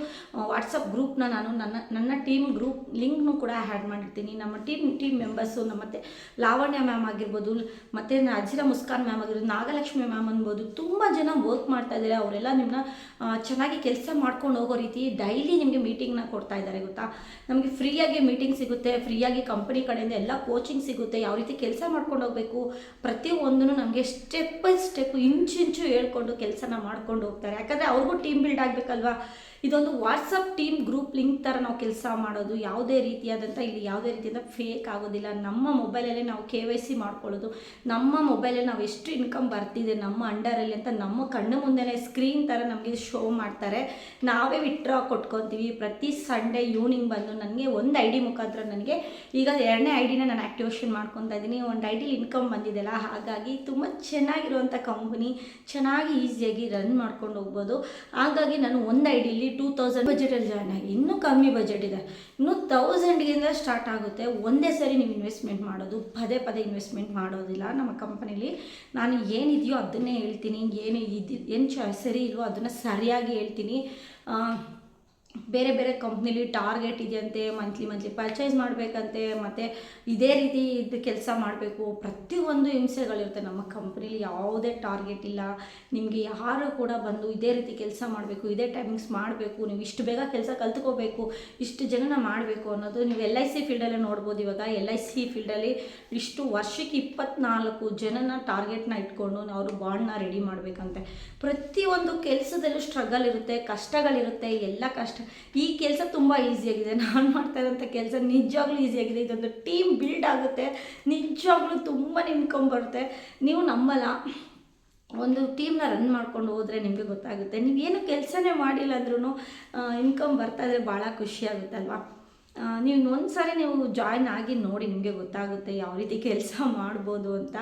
ವಾಟ್ಸಪ್ ಗ್ರೂಪ್ನ ನಾನು ನನ್ನ ನನ್ನ ಟೀಮ್ ಗ್ರೂಪ್ ಲಿಂಕ್ನು ಕೂಡ ಆ್ಯಡ್ ಮಾಡಿರ್ತೀನಿ. ನಮ್ಮ ಟೀಮ್ ಟೀಮ್ ಮೆಂಬರ್ಸು ಮತ್ತು ಲಾವಣ್ಯ ಮ್ಯಾಮ್ ಆಗಿರ್ಬೋದು, ಮತ್ತು ಅಜಿರಾ ಮುಸ್ಕಾನ್ ಮ್ಯಾಮ್ ಆಗಿರ್ಬೋದು, ನಾಗಲಕ್ಷ್ಮಿ ಮ್ಯಾಮ್ ಅನ್ಬೋದು, ತುಂಬ ಜನ ವರ್ಕ್ ಮಾಡ್ತಾ ಇದ್ದಾರೆ ಅವರೆಲ್ಲ ನಿಮ್ಮನ್ನ ಚೆನ್ನಾಗಿ ಕೆಲಸ ಮಾಡ್ಕೊಂಡು ಹೋಗೋ ರೀತಿ ಡೈಲಿ ನಿಮಗೆ ಮೀಟಿಂಗ್ನ ಕೊಡ್ತಾ ಇದ್ದಾರೆ ಗೊತ್ತಾ? ನಮಗೆ ಫ್ರೀಯಾಗಿ ಮೀಟಿಂಗ್ ಸಿಗುತ್ತೆ. ಫ್ರೀಯಾಗಿ ಕಂಪನಿ ಕಡೆಯಿಂದ ಎಲ್ಲ ಕೋಚಿಂಗ್ ಸಿಗುತ್ತೆ. ಯಾವ ರೀತಿ ಕೆಲಸ ಮಾಡ್ಕೊಂಡು ಹೋಗಬೇಕು? ಪ್ರತಿಯೊಂದೂ ನಮಗೆ step by step inch inch ಹೇಳ್ಕೊಂಡು ಕೆಲಸನ ಮಾಡ್ಕೊಂಡು ಹೋಗ್ತಾರೆ. ಯಾಕಂದರೆ ಅವ್ರಿಗೂ ಟೀಮ್ ಬಿಲ್ಡ್ ಆಗಬೇಕಲ್ವಾ? ಇದೊಂದು ವಾಟ್ಸಪ್ ಟೀಮ್ ಗ್ರೂಪ್ ಲಿಂಕ್ ಥರ ನಾವು ಕೆಲಸ ಮಾಡೋದು, ಯಾವುದೇ ರೀತಿಯಾದಂಥ ಇಲ್ಲಿ ಯಾವುದೇ ರೀತಿಯಿಂದ ಫೇಕ್ ಆಗೋದಿಲ್ಲ. ನಮ್ಮ ಮೊಬೈಲಲ್ಲೇ ನಾವು ಕೆ ವೈ ಸಿ ಮಾಡ್ಕೊಳ್ಳೋದು. ನಮ್ಮ ಮೊಬೈಲಲ್ಲಿ ನಾವು ಎಷ್ಟು ಇನ್ಕಮ್ ಬರ್ತಿದೆ ನಮ್ಮ ಅಂಡರಲ್ಲಿ ಅಂತ ನಮ್ಮ ಕಣ್ಣು ಮುಂದೆನೇ ಸ್ಕ್ರೀನ್ ಥರ ನಮಗೆ ಶೋ ಮಾಡ್ತಾರೆ. ನಾವೇ ವಿಟ್ಡ್ರಾ ಕೊಟ್ಕೊತೀವಿ. ಪ್ರತಿ ಸಂಡೇ ಈವ್ನಿಂಗ್ ಬಂದು ನನಗೆ ಒಂದು ಐ ಡಿ ಮುಖಾಂತರ ನನಗೆ ಈಗ ಎರಡನೇ ಐ ಡಿನ ನಾನು ಆ್ಯಕ್ಟಿವೇಷನ್ ಮಾಡ್ಕೊತಾ ಇದ್ದೀನಿ. ಒಂದು ಐ ಡಿಲಿ ಇನ್ಕಮ್ ಬಂದಿದೆಲ್ಲ ಹಾಗಾಗಿ ತುಂಬ ಚೆನ್ನಾಗಿರುವಂಥ ಕಂಪ್ನಿ ಚೆನ್ನಾಗಿ ಈಸಿಯಾಗಿ ರನ್ ಮಾಡ್ಕೊಂಡು ಹೋಗ್ಬೋದು. ಹಾಗಾಗಿ ನಾನು ಒಂದು ಐ ಡಿಲಿ ಟೂ ತೌಸಂಡ್ ಬಜೆಟಲ್ಲಿ ಜಾಯ್ನ್ ಆಗಿ, ಇನ್ನೂ ಕಮ್ಮಿ ಬಜೆಟ್ ಇದೆ. ಇನ್ನೂ ತೌಸಂಡ್ಗಿಂದ ಸ್ಟಾರ್ಟ್ ಆಗುತ್ತೆ. ಒಂದೇ ಸರಿ ನೀವು ಇನ್ವೆಸ್ಟ್ಮೆಂಟ್ ಮಾಡೋದು, ಪದೇ ಪದೇ ಇನ್ವೆಸ್ಟ್ಮೆಂಟ್ ಮಾಡೋದಿಲ್ಲ. ನಮ್ಮ ಕಂಪನಿಲಿ ನಾನು ಏನಿದೆಯೋ ಅದನ್ನೇ ಹೇಳ್ತೀನಿ. ಏನು ಇದು ಏನು ಚ ಸರಿ ಇಲ್ವೋ ಅದನ್ನು ಸರಿಯಾಗಿ ಹೇಳ್ತೀನಿ. ಬೇರೆ ಬೇರೆ ಕಂಪ್ನಿಲಿ ಟಾರ್ಗೆಟ್ ಇದೆಯಂತೆ ಮಂತ್ಲಿ ಮಂತ್ಲಿ ಪರ್ಚೇಸ್ ಮಾಡಬೇಕಂತೆ, ಮತ್ತು ಇದೇ ರೀತಿ ಇದು ಕೆಲಸ ಮಾಡಬೇಕು. ಪ್ರತಿಯೊಂದು ಹಿಂಸೆಗಳಿರುತ್ತೆ. ನಮ್ಮ ಕಂಪ್ನಿಲಿ ಯಾವುದೇ ಟಾರ್ಗೆಟ್ ಇಲ್ಲ. ನಿಮಗೆ ಯಾರು ಕೂಡ ಬಂದು ಇದೇ ರೀತಿ ಕೆಲಸ ಮಾಡಬೇಕು, ಇದೇ ಟೈಮಿಂಗ್ಸ್ ಮಾಡಬೇಕು. ನೀವು ಇಷ್ಟು ಬೇಗ ಕೆಲಸ ಕಲ್ತ್ಕೋಬೇಕು, ಇಷ್ಟು ಜನನ ಮಾಡಬೇಕು ಅನ್ನೋದು ನೀವು ಎಲ್ ಐ ಸಿ ಫೀಲ್ಡಲ್ಲೇ ನೋಡ್ಬೋದು ಇವಾಗ. ಎಲ್ ಐ ಸಿ ಫೀಲ್ಡಲ್ಲಿ ಇಷ್ಟು ವರ್ಷಕ್ಕೆ ಇಪ್ಪತ್ನಾಲ್ಕು ಜನನ ಟಾರ್ಗೆಟ್ನ ಇಟ್ಕೊಂಡು ಅವರು ಬಾಂಡ್ನ ರೆಡಿ ಮಾಡಬೇಕಂತೆ. ಪ್ರತಿಯೊಂದು ಕೆಲಸದಲ್ಲೂ ಸ್ಟ್ರಗಲ್ ಇರುತ್ತೆ, ಕಷ್ಟಗಳಿರುತ್ತೆ. ಎಲ್ಲ ಕಷ್ಟ ಈ ಕೆಲಸ ತುಂಬ ಈಸಿಯಾಗಿದೆ ನಾನು ಮಾಡ್ತಾ ಇರೋಂಥ ಕೆಲಸ ನಿಜವಾಗ್ಲೂ ಈಸಿಯಾಗಿದೆ ಇದೊಂದು ಟೀಮ್ ಬಿಲ್ಡ್ ಆಗುತ್ತೆ. ನಿಜವಾಗ್ಲೂ ತುಂಬ ಇನ್ಕಮ್ ಬರುತ್ತೆ. ನೀವು ನಂಬಲ್ಲ ಒಂದು ಟೀಮ್ನ ರನ್ ಮಾಡ್ಕೊಂಡು ಹೋದರೆ ನಿಮಗೆ ಗೊತ್ತಾಗುತ್ತೆ. ನೀವೇನು ಕೆಲಸನೇ ಮಾಡಿಲ್ಲ ಅಂದ್ರೂ ಇನ್ಕಮ್ ಬರ್ತಾ ಇದ್ರೆ ಭಾಳ ಖುಷಿ ಆಗುತ್ತೆ ಅಲ್ವಾ? ನೀವು ಒಂದು ಸಾರಿ ನೀವು ಜಾಯ್ನ್ ಆಗಿ ನೋಡಿ ನಿಮಗೆ ಗೊತ್ತಾಗುತ್ತೆ ಯಾವ ರೀತಿ ಕೆಲಸ ಮಾಡ್ಬೋದು ಅಂತ.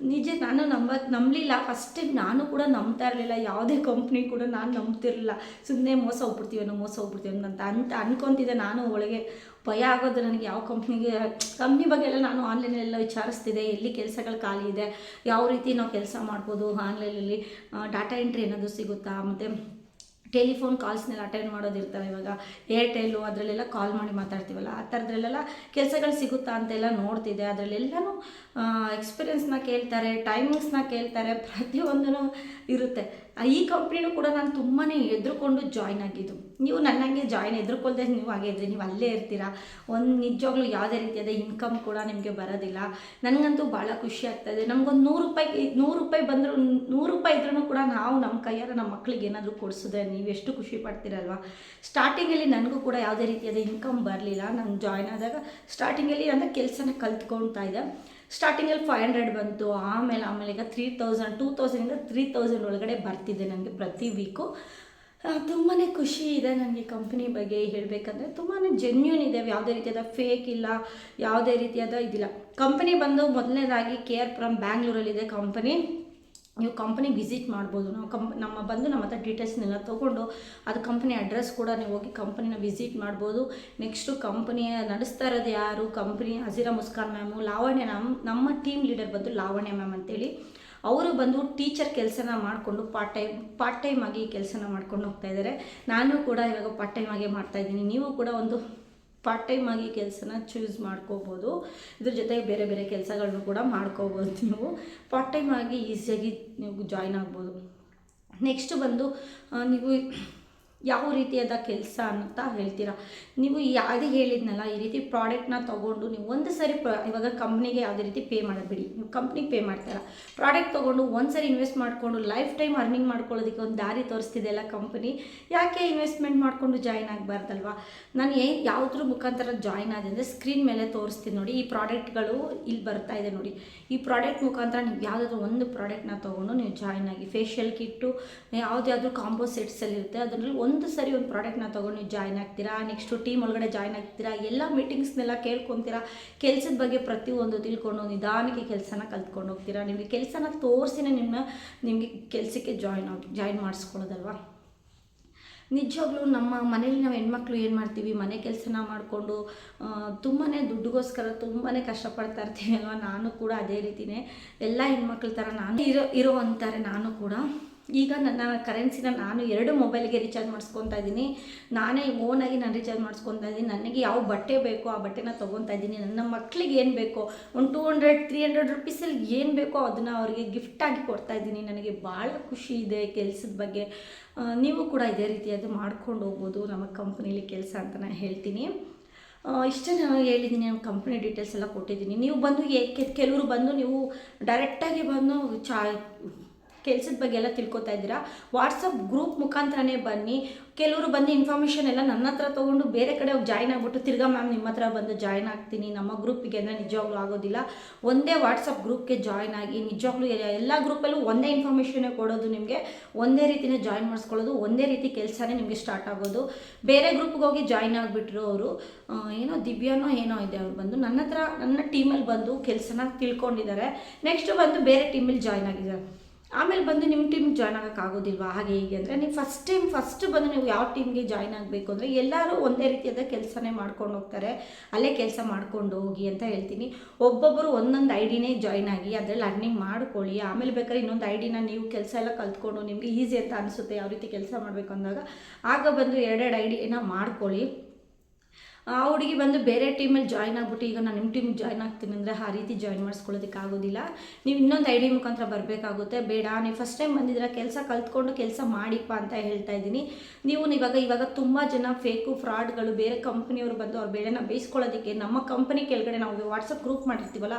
ನಿಜ, ನಾನು ನಂಬ, ನಂಬಲಿಲ್ಲ. ಫಸ್ಟ್ ನಾನು ಕೂಡ ನಂಬ್ತಾ ಇರಲಿಲ್ಲ. ಯಾವುದೇ ಕಂಪ್ನಿ ಕೂಡ ನಾನು ನಂಬ್ತಿರಲಿಲ್ಲ. ಸುಮ್ಮನೆ ಮೋಸ ಹೋಗ್ಬಿಡ್ತೀವನೋ ಮೋಸ ಹೋಗ್ಬಿಡ್ತೀವೇನೋ ಅಂತ ಅಂತ ಅನ್ಕೊತಿದ್ದೆ ನಾನು ಒಳಗೆ ಭಯ ಆಗೋದು ನನಗೆ ಯಾವ ಕಂಪ್ನಿಗೆ ಕಂಪ್ನಿ ಬಗ್ಗೆ ಎಲ್ಲ ನಾನು ಆನ್ಲೈನಲ್ಲೆಲ್ಲ ವಿಚಾರಿಸ್ತಿದ್ದೆ. ಎಲ್ಲಿ ಕೆಲಸಗಳು ಖಾಲಿ ಇದೆ? ಯಾವ ರೀತಿ ನಾವು ಕೆಲಸ ಮಾಡ್ಬೋದು? ಆನ್ಲೈನಲ್ಲಿ ಡಾಟಾ ಎಂಟ್ರಿ ಏನಾದರೂ ಸಿಗುತ್ತಾ? ಮತ್ತು ಟೆಲಿಫೋನ್ ಕಾಲ್ಸ್ನೆಲ್ಲ ಅಟೆಂಡ್ ಮಾಡೋದಿರ್ತವೆ ಇವಾಗ. ಏರ್ಟೆಲ್ಲು ಅದರಲ್ಲೆಲ್ಲ ಕಾಲ್ ಮಾಡಿ ಮಾತಾಡ್ತೀವಲ್ಲ, ಆ ಥರದ್ರಲ್ಲೆಲ್ಲ ಕೆಲಸಗಳು ಸಿಗುತ್ತಾ ಅಂತೆಲ್ಲ ನೋಡ್ತಿದೆ. ಅದರಲ್ಲೆಲ್ಲನೂ ಎಕ್ಸ್ಪೀರಿಯನ್ಸ್ನ ಕೇಳ್ತಾರೆ ಟೈಮಿಂಗ್ಸ್ನ ಕೇಳ್ತಾರೆ ಪ್ರತಿಯೊಂದೂ ಇರುತ್ತೆ. ಈ ಕಂಪ್ನಿನೂ ಕೂಡ ನಾನು ತುಂಬಾ ಎದ್ರುಕೊಂಡು ಜಾಯ್ನ್ ಆಗಿದ್ದು. ನೀವು ನನ್ನಂಗೆ ಜಾಯ್ನ್ ಎದ್ರುಕೊಳ್ದೆ ನೀವು ಹಾಗೆ ಇದ್ರಿ, ನೀವು ಅಲ್ಲೇ ಇರ್ತೀರ? ಒಂದು ನಿಜವಾಗ್ಲೂ ಯಾವುದೇ ರೀತಿಯಾದ ಇನ್ಕಮ್ ಕೂಡ ನಿಮಗೆ ಬರೋದಿಲ್ಲ. ನನಗಂತೂ ಭಾಳ ಖುಷಿ ಆಗ್ತಾಯಿದೆ ನಮಗೊಂದು ನೂರು ರೂಪಾಯಿ ನೂರು ರೂಪಾಯಿ ಬಂದರೂ, ನೂರು ರೂಪಾಯಿ ಇದ್ರೂ ಕೂಡ ನಾವು ನಮ್ಮ ಕೈಯಾರ ನಮ್ಮ ಮಕ್ಳಿಗೆ ಏನಾದರೂ ಕೊಡಿಸಿದ್ರೆ ನೀವು ಎಷ್ಟು ಖುಷಿ ಪಡ್ತೀರಲ್ವ? ಸ್ಟಾರ್ಟಿಂಗಲ್ಲಿ ನನಗೂ ಕೂಡ ಯಾವುದೇ ರೀತಿಯಾದ ಇನ್ಕಮ್ ಬರಲಿಲ್ಲ. ನಾನು ಜಾಯ್ನ್ ಆದಾಗ ಸ್ಟಾರ್ಟಿಂಗಲ್ಲಿ ಅಂದರೆ ಕೆಲಸನ ಕಲ್ತ್ಕೊಳ್ತಾ ಇದ್ದೆ. ಸ್ಟಾರ್ಟಿಂಗಲ್ಲಿ ಫೈವ್ ಹಂಡ್ರೆಡ್ ಬಂತು, ಆಮೇಲೆ ಆಮೇಲೆ ಈಗ ತ್ರೀ ತೌಸಂಡ್ ಟೂ ತೌಸಂಡಿಂದ ತ್ರೀ ತೌಸಂಡ್ ಒಳಗಡೆ ಬರ್ತಿದೆ ನನಗೆ ಪ್ರತಿ ವೀಕು ತುಂಬಾ ಖುಷಿ ಇದೆ ನನಗೆ ಕಂಪ್ನಿ ಬಗ್ಗೆ ಹೇಳಬೇಕಂದ್ರೆ ತುಂಬಾ ಜೆನ್ಯೂನ್ ಇದೆ, ಯಾವುದೇ ರೀತಿಯಾದ ಫೇಕ್ ಇಲ್ಲ, ಯಾವುದೇ ರೀತಿಯಾದ ಇದಿಲ್ಲ. ಕಂಪನಿ ಬಂದು ಮೊದಲನೇದಾಗಿ ಕೆ ಆರ್ ಫ್ರಮ್ ಬ್ಯಾಂಗ್ಳೂರಲ್ಲಿದೆ ಕಂಪನಿ ನೀವು ಕಂಪ್ನಿಗೆ ವಿಸಿಟ್ ಮಾಡ್ಬೋದು. ನಾವು ಕಂಪ್, ನಮ್ಮ ಬಂದು ನಮ್ಮ ಹತ್ರ ಡೀಟೇಲ್ಸ್ನೆಲ್ಲ ತೊಗೊಂಡು ಅದು ಕಂಪ್ನಿ ಅಡ್ರೆಸ್ ಕೂಡ ನೀವು ಹೋಗಿ ಕಂಪ್ನಿನ ವಿಸಿಟ್ ಮಾಡ್ಬೋದು. ನೆಕ್ಸ್ಟು ಕಂಪ್ನಿಯ ನಡೆಸ್ತಾ ಇರೋದು ಯಾರು? ಕಂಪ್ನಿ ಹಜೀರಾ ಮುಸ್ಕಾನ್ ಮ್ಯಾಮು ಲಾವಣ್ಯ ನಮ್ಮ ನಮ್ಮ ಟೀಮ್ ಲೀಡರ್ ಬಂದು ಲಾವಣ್ಯ ಮ್ಯಾಮ್ ಅಂತೇಳಿ. ಅವರು ಬಂದು ಟೀಚರ್ ಕೆಲಸನ ಮಾಡಿಕೊಂಡು ಪಾರ್ಟ್ ಟೈಮ್ ಪಾರ್ಟ್ ಟೈಮ್ ಆಗಿ ಕೆಲಸನ ಮಾಡ್ಕೊಂಡು ಹೋಗ್ತಾ ಇದ್ದಾರೆ. ನಾನು ಕೂಡ ಇವಾಗ ಪಾರ್ಟ್ ಟೈಮ್ ಆಗಿ ಮಾಡ್ತಾ ಇದ್ದೀನಿ. ನೀವು ಕೂಡ ಒಂದು ಪಾರ್ಟ್ ಟೈಮ್ ಆಗಿ ಕೆಲಸನ ಚೂಸ್ ಮಾಡ್ಕೋಬೋದು. ಇದ್ರ ಜೊತೆಗೆ ಬೇರೆ ಬೇರೆ ಕೆಲಸಗಳನ್ನು ಕೂಡ ಮಾಡ್ಕೋಬೋದು ನೀವು. ಪಾರ್ಟ್ ಟೈಮ್ ಆಗಿ ಈಸಿಯಾಗಿ ನೀವು ಜಾಯ್ನ್ ಆಗ್ಬೋದು. ನೆಕ್ಸ್ಟ್ ಬಂದು ನೀವು ಯಾವ ರೀತಿಯಾದ ಕೆಲಸ ಅಂತ ಹೇಳ್ತೀರಾ? ನೀವು ಯಾವುದೇ ಹೇಳಿದ್ನಲ್ಲ, ಈ ರೀತಿ ಪ್ರಾಡಕ್ಟ್ನ ತೊಗೊಂಡು ನೀವು ಒಂದು ಸರಿ ಪ್ರ, ಇವಾಗ ಕಂಪ್ನಿಗೆ ಯಾವುದೇ ರೀತಿ ಪೇ ಮಾಡಬೇಡಿ. ನೀವು ಕಂಪ್ನಿಗೆ ಪೇ ಮಾಡ್ತಾರ? ಪ್ರಾಡಕ್ಟ್ ತೊಗೊಂಡು ಒಂದು ಸರಿ ಇನ್ವೆಸ್ಟ್ ಮಾಡಿಕೊಂಡು ಲೈಫ್ ಟೈಮ್ ಅರ್ನಿಂಗ್ ಮಾಡ್ಕೊಳ್ಳೋದಕ್ಕೆ ಒಂದು ದಾರಿ ತೋರಿಸ್ತಿದೆಯಲ್ಲ ಕಂಪ್ನಿ ಯಾಕೆ ಇನ್ವೆಸ್ಟ್ಮೆಂಟ್ ಮಾಡಿಕೊಂಡು ಜಾಯ್ನ್ ಆಗಬಾರ್ದಲ್ವಾ? ನಾನು ಏನು, ಯಾವುದ್ರ ಮುಖಾಂತರ ಜಾಯ್ನ್ ಆದೆ ಸ್ಕ್ರೀನ್ ಮೇಲೆ ತೋರಿಸ್ತೀನಿ ನೋಡಿ. ಈ ಪ್ರಾಡಕ್ಟ್ಗಳು ಇಲ್ಲಿ ಬರ್ತಾ ಇದೆ ನೋಡಿ. ಈ ಪ್ರಾಡಕ್ಟ್ ಮುಖಾಂತರ ನೀವು ಯಾವುದಾದ್ರೂ ಒಂದು ಪ್ರಾಡಕ್ಟ್ನ ತೊಗೊಂಡು ನೀವು ಜಾಯ್ನ್ ಆಗಿ ಫೇಶಿಯಲ್ ಕಿಟ್ಟು ಯಾವುದ್ಯಾವುದ್ರು ಕಾಂಬೋ ಸೆಟ್ಸಲ್ಲಿ ಇರುತ್ತೆ, ಅದರಲ್ಲಿ ಒಂದು ಸರಿ ಒಂದು ಪ್ರಾಡಕ್ಟ್ನ ತೊಗೊಂಡು ನೀವು ಜಾಯ್ನ್ ಆಗ್ತೀರಾ? ನೆಕ್ಸ್ಟು ಟೀಮ್ ಒಳಗಡೆ ಜಾಯ್ನ್ ಆಗ್ತೀರಾ? ಎಲ್ಲ ಮೀಟಿಂಗ್ಸ್ನೆಲ್ಲ ಕೇಳ್ಕೊತೀರಾ? ಕೆಲಸದ ಬಗ್ಗೆ ಪ್ರತಿಯೊಂದು ತಿಳ್ಕೊಂಡು ನಿಧಾನಕ್ಕೆ ಕೆಲಸನ ಕಲ್ತ್ಕೊಂಡು ಹೋಗ್ತೀರಾ? ನಿಮಗೆ ಕೆಲಸನ ತೋರಿಸಿನೇ ನಿಮ್ಮ, ನಿಮಗೆ ಕೆಲಸಕ್ಕೆ ಜಾಯ್ನ್ ಆಗಿ ಜಾಯ್ನ್ ಮಾಡಿಸ್ಕೊಳ್ಳೋದಲ್ವಾ? ನಿಜವಾಗ್ಲೂ ನಮ್ಮ ಮನೇಲಿ ನಾವು ಹೆಣ್ಮಕ್ಳು ಏನು ಮಾಡ್ತೀವಿ? ಮನೆ ಕೆಲಸನ ಮಾಡಿಕೊಂಡು ತುಂಬಾ ದುಡ್ಡುಗೋಸ್ಕರ ತುಂಬಾ ಕಷ್ಟಪಡ್ತಾ ಇರ್ತೀವಿ ಅಲ್ವಾ? ನಾನು ಕೂಡ ಅದೇ ರೀತಿನೇ. ಎಲ್ಲ ಹೆಣ್ಮಕ್ಳ ಥರ ನಾನು ಇರೋ ಇರೋ ಅಂತಾರೆ ನಾನು ಕೂಡ. ಈಗ ನನ್ನ ಕರೆನ್ಸಿನ ನಾನು ಎರಡು ಮೊಬೈಲ್ಗೆ ರೀಚಾರ್ಜ್ ಮಾಡಿಸ್ಕೊತಾ ಇದ್ದೀನಿ. ನಾನೇ ಓನಾಗಿ ನಾನು ರೀಚಾರ್ಜ್ ಮಾಡಿಸ್ಕೊತಾ ಇದ್ದೀನಿ. ನನಗೆ ಯಾವ ಬಟ್ಟೆ ಬೇಕೋ ಆ ಬಟ್ಟೆನ ತೊಗೊತಾ ಇದ್ದೀನಿ. ನನ್ನ ಮಕ್ಕಳಿಗೆ ಏನು ಬೇಕೋ, ಒಂದು ಟೂ ಹಂಡ್ರೆಡ್ ತ್ರೀ ಹಂಡ್ರೆಡ್ ರುಪೀಸಲ್ಲಿ ಏನು ಬೇಕೋ ಅದನ್ನು ಅವರಿಗೆ ಗಿಫ್ಟಾಗಿ ಕೊಡ್ತಾ ಇದ್ದೀನಿ. ನನಗೆ ಭಾಳ ಖುಷಿ ಇದೆ ಕೆಲಸದ ಬಗ್ಗೆ. ನೀವು ಕೂಡ ಇದೇ ರೀತಿಯಾಗಿ ಮಾಡ್ಕೊಂಡು ಹೋಗ್ಬೋದು ನಮ್ಮ ಕಂಪ್ನೀಲಿ ಕೆಲಸ ಅಂತ ನಾನು ಹೇಳ್ತೀನಿ ಇಷ್ಟೇ ನಾನು ಹೇಳಿದ್ದೀನಿ ನಮ್ಮ ಕಂಪ್ನಿ ಡೀಟೇಲ್ಸ್ ಎಲ್ಲ ಕೊಟ್ಟಿದ್ದೀನಿ ನೀವು ಬಂದು ಕೆಲವರು ಬಂದು ನೀವು ಡೈರೆಕ್ಟಾಗಿ ಬಂದು ಚಾ ಕೆಲಸದ ಬಗ್ಗೆ ಎಲ್ಲ ತಿಳ್ಕೊತಾ ಇದ್ದೀರಾ? ವಾಟ್ಸಪ್ ಗ್ರೂಪ್ ಮುಖಾಂತರನೇ ಬನ್ನಿ. ಕೆಲವರು ಬಂದು ಇನ್ಫಾರ್ಮೇಷನ್ ಎಲ್ಲ ನನ್ನ ಹತ್ರ ತೊಗೊಂಡು ಬೇರೆ ಕಡೆ ಹೋಗಿ ಜಾಯ್ನ್ ಆಗಿಬಿಟ್ಟು ತಿರ್ಗಾ ಮ್ಯಾಮ್ ನಿಮ್ಮ ಹತ್ರ ಬಂದು ಜಾಯ್ನ್ ಆಗ್ತೀನಿ. ನಮ್ಮ ಗ್ರೂಪಿಗೆ ಅಂದರೆ ನಿಜವಾಗ್ಲೂ ಆಗೋದಿಲ್ಲ. ಒಂದೇ ವಾಟ್ಸಪ್ ಗ್ರೂಪ್ಗೆ ಜಾಯ್ನ್ ಆಗಿ, ನಿಜವಾಗ್ಲೂ ಎಲ್ಲ ಗ್ರೂಪಲ್ಲೂ ಒಂದೇ ಇನ್ಫಾರ್ಮೇಷನ್ನೇ ಕೊಡೋದು ನಿಮಗೆ. ಒಂದೇ ರೀತಿನೇ ಜಾಯ್ನ್ ಮಾಡಿಸ್ಕೊಳ್ಳೋದು, ಒಂದೇ ರೀತಿ ಕೆಲಸನೇ ನಿಮಗೆ ಸ್ಟಾರ್ಟ್ ಆಗೋದು. ಬೇರೆ ಗ್ರೂಪ್ಗೆ ಹೋಗಿ ಜಾಯ್ನ್ ಆಗಿಬಿಟ್ರು ಅವರು ಏನೋ ದಿವ್ಯಾನೋ ಏನೋ ಇದೆ ಅವ್ರು ಬಂದು. ನನ್ನ ಹತ್ರ, ನನ್ನ ಟೀಮಲ್ಲಿ ಬಂದು ಕೆಲಸನ ತಿಳ್ಕೊಂಡಿದ್ದಾರೆ. ನೆಕ್ಸ್ಟ್ ಬಂದು ಬೇರೆ ಟೀಮಲ್ಲಿ ಜಾಯ್ನ್ ಆಗಿದ್ದಾರೆ. ಆಮೇಲೆ ಬಂದು ನಿಮ್ಮ ಟೀಮ್ಗೆ ಜಾಯ್ನ್ ಆಗೋಕ್ಕಾಗೋದಿಲ್ವಾ ಹಾಗೆ ಹೀಗೆ ಅಂದರೆ ನೀವು ಫಸ್ಟ್ ಟೈಮ್ ಫಸ್ಟ್ ಬಂದು ನೀವು ಯಾವ ಟೀಮ್ಗೆ ಜಾಯ್ನ್ ಆಗಬೇಕು ಅಂದರೆ ಎಲ್ಲರೂ ಒಂದೇ ರೀತಿಯಾದ ಕೆಲಸನೇ ಮಾಡ್ಕೊಂಡು ಹೋಗ್ತಾರೆ. ಅಲ್ಲೇ ಕೆಲಸ ಮಾಡ್ಕೊಂಡು ಹೋಗಿ ಅಂತ ಹೇಳ್ತೀನಿ. ಒಬ್ಬೊಬ್ಬರು ಒಂದೊಂದು ಐ ಡಿನೇ ಜಾಯ್ನ್ ಆಗಿ ಅದರಲ್ಲಿ ಅರ್ನಿಂಗ್ ಮಾಡ್ಕೊಳ್ಳಿ. ಆಮೇಲೆ ಬೇಕಾದ್ರೆ ಇನ್ನೊಂದು ಐ ಡಿನ ನೀವು ಕೆಲಸ ಎಲ್ಲ ಕಲ್ತ್ಕೊಂಡು ನಿಮಗೆ ಈಸಿ ಅಂತ ಅನಿಸುತ್ತೆ, ಯಾವ ರೀತಿ ಕೆಲಸ ಮಾಡಬೇಕು ಅಂದಾಗ. ಆಗ ಬಂದು ಎರಡೆರಡು ಐ ಡಿನ ಮಾಡ್ಕೊಳ್ಳಿ. ಆ ಹುಡುಗಿ ಬಂದು ಬೇರೆ ಟೀಮಲ್ಲಿ ಜಾಯ್ನ್ ಆಗ್ಬಿಟ್ಟು, ಈಗ ನಾನು ನಿಮ್ಮ ಟೀಮಿಗೆ ಜಾಯ್ನ್ ಆಗ್ತೀನಿ ಅಂದರೆ ಆ ರೀತಿ ಜಾಯ್ನ್ ಮಾಡಿಸ್ಕೊಳ್ಳೋದಕ್ಕೆ ಆಗೋದಿಲ್ಲ. ನೀವು ಇನ್ನೊಂದು ಐ ಡಿ ಮುಖಾಂತರ ಬರಬೇಕಾಗುತ್ತೆ. ಬೇಡ, ನೀವು ಫಸ್ಟ್ ಟೈಮ್ ಬಂದಿದ್ರೆ ಕೆಲಸ ಕಲ್ತ್ಕೊಂಡು ಕೆಲಸ ಮಾಡಿಪ್ಪ ಅಂತ ಹೇಳ್ತಾ ಇದ್ದೀನಿ. ನೀವು ಇವಾಗ ಇವಾಗ ತುಂಬ ಜನ ಫೇಕು ಫ್ರಾಡ್ಗಳು ಬೇರೆ ಕಂಪ್ನಿಯವರು ಬಂದು ಅವ್ರ ಬೇಳೆನ ಬೇಯಿಸ್ಕೊಳ್ಳೋದಕ್ಕೆ, ನಮ್ಮ ಕಂಪನಿ ಕೆಳಗಡೆ ನಾವು ವಾಟ್ಸಪ್ ಗ್ರೂಪ್ ಮಾಡಿರ್ತೀವಲ್ಲ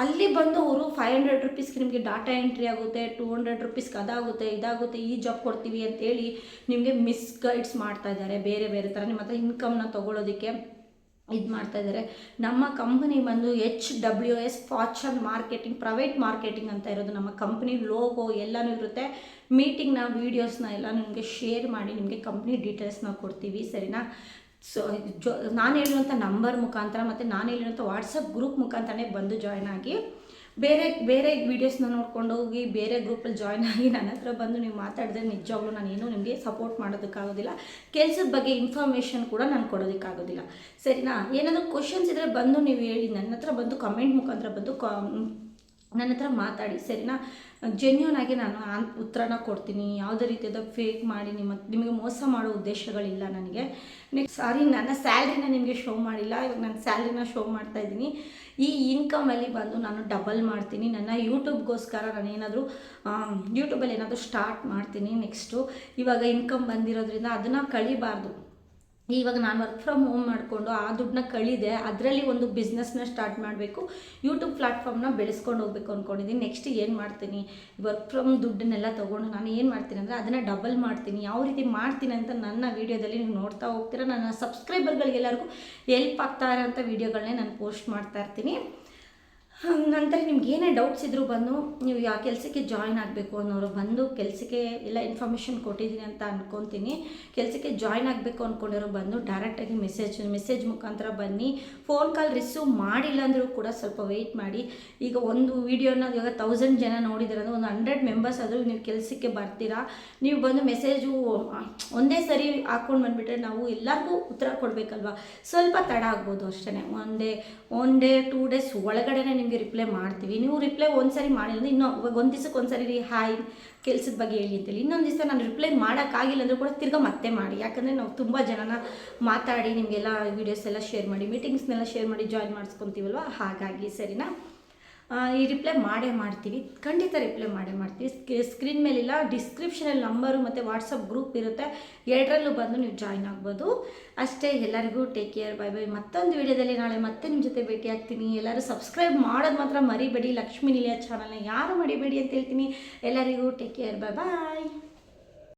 ಅಲ್ಲಿ ಬಂದು ಅವರು ಫೈವ್ ಹಂಡ್ರೆಡ್ ರುಪೀಸ್ಗೆ ನಿಮಗೆ ಡಾಟಾ ಎಂಟ್ರಿ ಆಗುತ್ತೆ ಟೂ ಹಂಡ್ರೆಡ್ ರುಪೀಸ್ಗೆ ಅದಾಗುತ್ತೆ, ಇದಾಗುತ್ತೆ, ಈ ಜಾಬ್ ಕೊಡ್ತೀವಿ ಅಂತೇಳಿ ನಿಮಗೆ ಮಿಸ್ ಗೈಡ್ಸ್ ಮಾಡ್ತಾ ಇದ್ದಾರೆ, ಬೇರೆ ಬೇರೆ ಥರ ನಿಮ್ಮ ಹತ್ರ ಇನ್ಕಮ್ನ ತೊಗೊಳೋದಕ್ಕೆ ಇದು ಮಾಡ್ತಾ ಇದ್ದಾರೆ. ನಮ್ಮ ಕಂಪನಿ ಬಂದು H W S fortune marketing private marketing ಅಂತ ಇರೋದು ನಮ್ಮ ಕಂಪ್ನಿ ಲೋಗೋ ಎಲ್ಲನೂ ಇರುತ್ತೆ. ಮೀಟಿಂಗ್ನ ವೀಡಿಯೋಸ್ನ ಎಲ್ಲ ನಿಮಗೆ ಶೇರ್ ಮಾಡಿ ನಿಮಗೆ ಕಂಪ್ನಿ ಡೀಟೇಲ್ಸ್ನ ಕೊಡ್ತೀವಿ, ಸರಿನಾ? ಸೊ ಜೊ, ನಾನು ಹೇಳಿರುವಂಥ ನಂಬರ್ ಮುಖಾಂತರ ಮತ್ತು ನಾನು ಹೇಳಿರುವಂಥ ವಾಟ್ಸಪ್ ಗ್ರೂಪ್ ಮುಖಾಂತರನೇ ಬಂದು ಜಾಯ್ನ್ ಆಗಿ, ಬೇರೆ ಬೇರೆ ವೀಡಿಯೋಸ್ನ ನೋಡ್ಕೊಂಡು ಹೋಗಿ, ಬೇರೆ ಗ್ರೂಪಲ್ಲಿ ಜಾಯ್ನ್ ಆಗಿ ನನ್ನ ಹತ್ರ ಬಂದು ನೀವು ಮಾತಾಡಿದ್ರೆ ನಿಜವಾಗ್ಲೂ ನಾನೇನು ನಿಮಗೆ ಸಪೋರ್ಟ್ ಮಾಡೋದಕ್ಕಾಗೋದಿಲ್ಲ. ಕೆಲಸದ ಬಗ್ಗೆ ಇನ್ಫಾರ್ಮೇಷನ್ ಕೂಡ ನಾನು ಕೊಡೋದಕ್ಕಾಗೋದಿಲ್ಲ. ಸರಿನಾ? ಏನಾದರೂ ಕ್ವಶನ್ಸ್ ಇದ್ದರೆ ಬಂದು ನೀವು ಹೇಳಿ. ನನ್ನ ಹತ್ರ ಬಂದು ಕಮೆಂಟ್ ಮುಖಾಂತರ ಬಂದು ಕಾ ನನ್ನ ಹತ್ರ ಮಾತಾಡಿ, ಸರಿನಾ? ಜೆನ್ಯೂನ್ ಆಗಿ ನಾನು ಆನ್ ಉತ್ತರನ ಕೊಡ್ತೀನಿ, ಯಾವುದೇ ರೀತಿಯಾದ ಫೇಕ್ ಮಾಡಿ ನಿಮ್ಮ, ನಿಮಗೆ ಮೋಸ ಮಾಡೋ ಉದ್ದೇಶಗಳಿಲ್ಲ ನನಗೆ. ನೆಕ್ಸ್ಟ್ ಸಾರಿ ನನ್ನ ಸ್ಯಾಲ್ರಿನ ನಿಮಗೆ ಶೋ ಮಾಡಿಲ್ಲ, ಇವಾಗ ನನ್ನ ಸ್ಯಾಲ್ರಿನ ಶೋ ಮಾಡ್ತಾ ಇದ್ದೀನಿ. ಈ ಇನ್ಕಮಲ್ಲಿ ಬಂದು ನಾನು ಡಬಲ್ ಮಾಡ್ತೀನಿ, ನನ್ನ ಯೂಟ್ಯೂಬ್ಗೋಸ್ಕರ ನಾನು ಏನಾದರೂ ಯೂಟ್ಯೂಬಲ್ಲಿ ಏನಾದರೂ ಸ್ಟಾರ್ಟ್ ಮಾಡ್ತೀನಿ ನೆಕ್ಸ್ಟು ಇವಾಗ ಇನ್ಕಮ್ ಬಂದಿರೋದ್ರಿಂದ ಅದನ್ನು ಕಳಿಬಾರ್ದು. ಇವಾಗ ನಾನು ವರ್ಕ್ ಫ್ರಮ್ ಹೋಮ್ ಮಾಡಿಕೊಂಡು ಆ ದುಡ್ಡನ್ನ ಕಳಿದೆ, ಅದರಲ್ಲಿ ಒಂದು ಬಿಸ್ನೆಸ್ನ ಸ್ಟಾರ್ಟ್ ಮಾಡಬೇಕು ಯೂಟ್ಯೂಬ್ ಪ್ಲಾಟ್ಫಾರ್ಮ್ನ ಬೆಳೆಸ್ಕೊಂಡು ಹೋಗ್ಬೇಕು ಅಂದ್ಕೊಂಡಿದ್ದೀನಿ ನೆಕ್ಸ್ಟ್ ಏನು ಮಾಡ್ತೀನಿ? ವರ್ಕ್ ಫ್ರಮ್ ದುಡ್ಡನ್ನೆಲ್ಲ ತೊಗೊಂಡು ನಾನು ಏನು ಮಾಡ್ತೀನಿ ಅಂದರೆ ಅದನ್ನು ಡಬಲ್ ಮಾಡ್ತೀನಿ. ಯಾವ ರೀತಿ ಮಾಡ್ತೀನಿ ಅಂತ ನನ್ನ ವೀಡಿಯೋದಲ್ಲಿ ನೀವು ನೋಡ್ತಾ ಹೋಗ್ತೀರಾ. ನನ್ನ ಸಬ್ಸ್ಕ್ರೈಬರ್ಗಳಿಗೆಲ್ಲರಿಗೂ ಹೆಲ್ಪ್ ಆಗ್ತಾ ಇರೋಂಥ ವೀಡಿಯೋಗಳನ್ನೇ ನಾನು ಪೋಸ್ಟ್ ಮಾಡ್ತಾ ಇರ್ತೀನಿ. ನಂತರ ನಿಮ್ಗೆ ಏನೇ ಡೌಟ್ಸ್ ಇದ್ದರೂ ಬಂದು ನೀವು ಯಾವ ಕೆಲಸಕ್ಕೆ ಜಾಯ್ನ್ ಆಗಬೇಕು ಅನ್ನೋರು ಬಂದು ಕೆಲಸಕ್ಕೆ ಎಲ್ಲ ಇನ್ಫಾರ್ಮೇಷನ್ ಕೊಟ್ಟಿದ್ದೀನಿ ಅಂತ ಅಂದ್ಕೊತೀನಿ ಕೆಲಸಕ್ಕೆ ಜಾಯ್ನ್ ಆಗಬೇಕು ಅಂದ್ಕೊಂಡಿರೋ ಬಂದು ಡೈರೆಕ್ಟಾಗಿ ಮೆಸೇಜ್ ಮೆಸೇಜ್ ಮುಖಾಂತರ ಬನ್ನಿ. ಫೋನ್ ಕಾಲ್ ರಿಸೀವ್ ಮಾಡಿಲ್ಲ ಅಂದರೂ ಕೂಡ ಸ್ವಲ್ಪ ವೆಯ್ಟ್ ಮಾಡಿ. ಈಗ ಒಂದು ವೀಡಿಯೋನ ಇವಾಗ ತೌಸಂಡ್ ಜನ ನೋಡಿದಾರೆ ಒಂದು ಹಂಡ್ರೆಡ್ ಮೆಂಬರ್ಸ್ ಆದರೂ ನೀವು ಕೆಲಸಕ್ಕೆ ಬರ್ತೀರಾ? ನೀವು ಬಂದು ಮೆಸೇಜು ಒಂದೇ ಸರಿ ಹಾಕ್ಕೊಂಡು ಬಂದುಬಿಟ್ರೆ ನಾವು ಎಲ್ಲರಿಗೂ ಉತ್ತರ ಕೊಡಬೇಕಲ್ವಾ? ಸ್ವಲ್ಪ ತಡ ಆಗ್ಬೋದು ಅಷ್ಟೇ ಒಂದೇ ಒನ್ ಡೇ ಟೂ ಡೇಸ್ ಒಳಗಡೆನೆ ನಿಮಗೆ ರಿಪ್ಲೈ ಮಾಡ್ತೀವಿ. ನೀವು ರಿಪ್ಲೈ ಒಂದು ಸರಿ ಮಾಡಿಲ್ಲ ಇನ್ನೂ ಇವಾಗ ಒಂದು ದಿವಸಕ್ಕೆ ಒಂದು ಸರಿ ಹಾಯ್ ಕೆಲಸದ ಬಗ್ಗೆ ಹೇಳಿ ಅಂತೇಳಿ. ಇನ್ನೊಂದು ದಿವಸ ನಾನು ರಿಪ್ಲೈ ಮಾಡೋಕ್ಕಾಗಿಲ್ಲ ಅಂದರೂ ಕೂಡ ತಿರ್ಗಾ ಮತ್ತೆ ಮಾಡಿ. ಯಾಕಂದರೆ ನಾವು ತುಂಬ ಜನನ ಮಾತಾಡಿ ನಿಮಗೆಲ್ಲ ವೀಡಿಯೋಸ್ ಎಲ್ಲ ಶೇರ್ ಮಾಡಿ ಮೀಟಿಂಗ್ಸ್ನೆಲ್ಲ ಶೇರ್ ಮಾಡಿ ಜಾಯಿನ್ ಮಾಡಿಸ್ಕೊತೀವಲ್ವ? ಹಾಗಾಗಿ ಸರಿನಾ? ಈ ರಿಪ್ಲೈ ಮಾಡೇ ಮಾಡ್ತೀವಿ. ಖಂಡಿತ ರಿಪ್ಲೈ ಮಾಡೇ ಮಾಡ್ತೀವಿ. ಸ್ಕ್ರೀನ್ ಮೇಲಿಲ್ಲ ಡಿಸ್ಕ್ರಿಪ್ಷನಲ್ಲಿ ನಂಬರು ಮತ್ತು ವಾಟ್ಸಪ್ ಗ್ರೂಪ್ ಇರುತ್ತೆ. ಎರಡರಲ್ಲೂ ಬಂದು ನೀವು ಜಾಯ್ನ್ ಆಗ್ಬೋದು. ಅಷ್ಟೇ, ಎಲ್ಲರಿಗೂ ಟೇಕ್ ಕೇರ್ ಬೈ ಬೈ ಮತ್ತೊಂದು ವಿಡಿಯೋದಲ್ಲಿ ನಾಳೆ ಮತ್ತೆ ನಿಮ್ಮ ಜೊತೆ ಭೇಟಿ ಆಗ್ತೀನಿ. ಎಲ್ಲರೂ ಸಬ್ಸ್ಕ್ರೈಬ್ ಮಾಡೋದು ಮಾತ್ರ ಮರಿಬೇಡಿ. ಲಕ್ಷ್ಮೀ ನಿಲಯ ಚಾನಲ್ನ ಯಾರು ಮರಿಬೇಡಿ ಅಂತ ಹೇಳ್ತೀನಿ. ಎಲ್ಲರಿಗೂ ಟೇಕ್ ಕೇರ್ ಬೈ ಬಾಯ್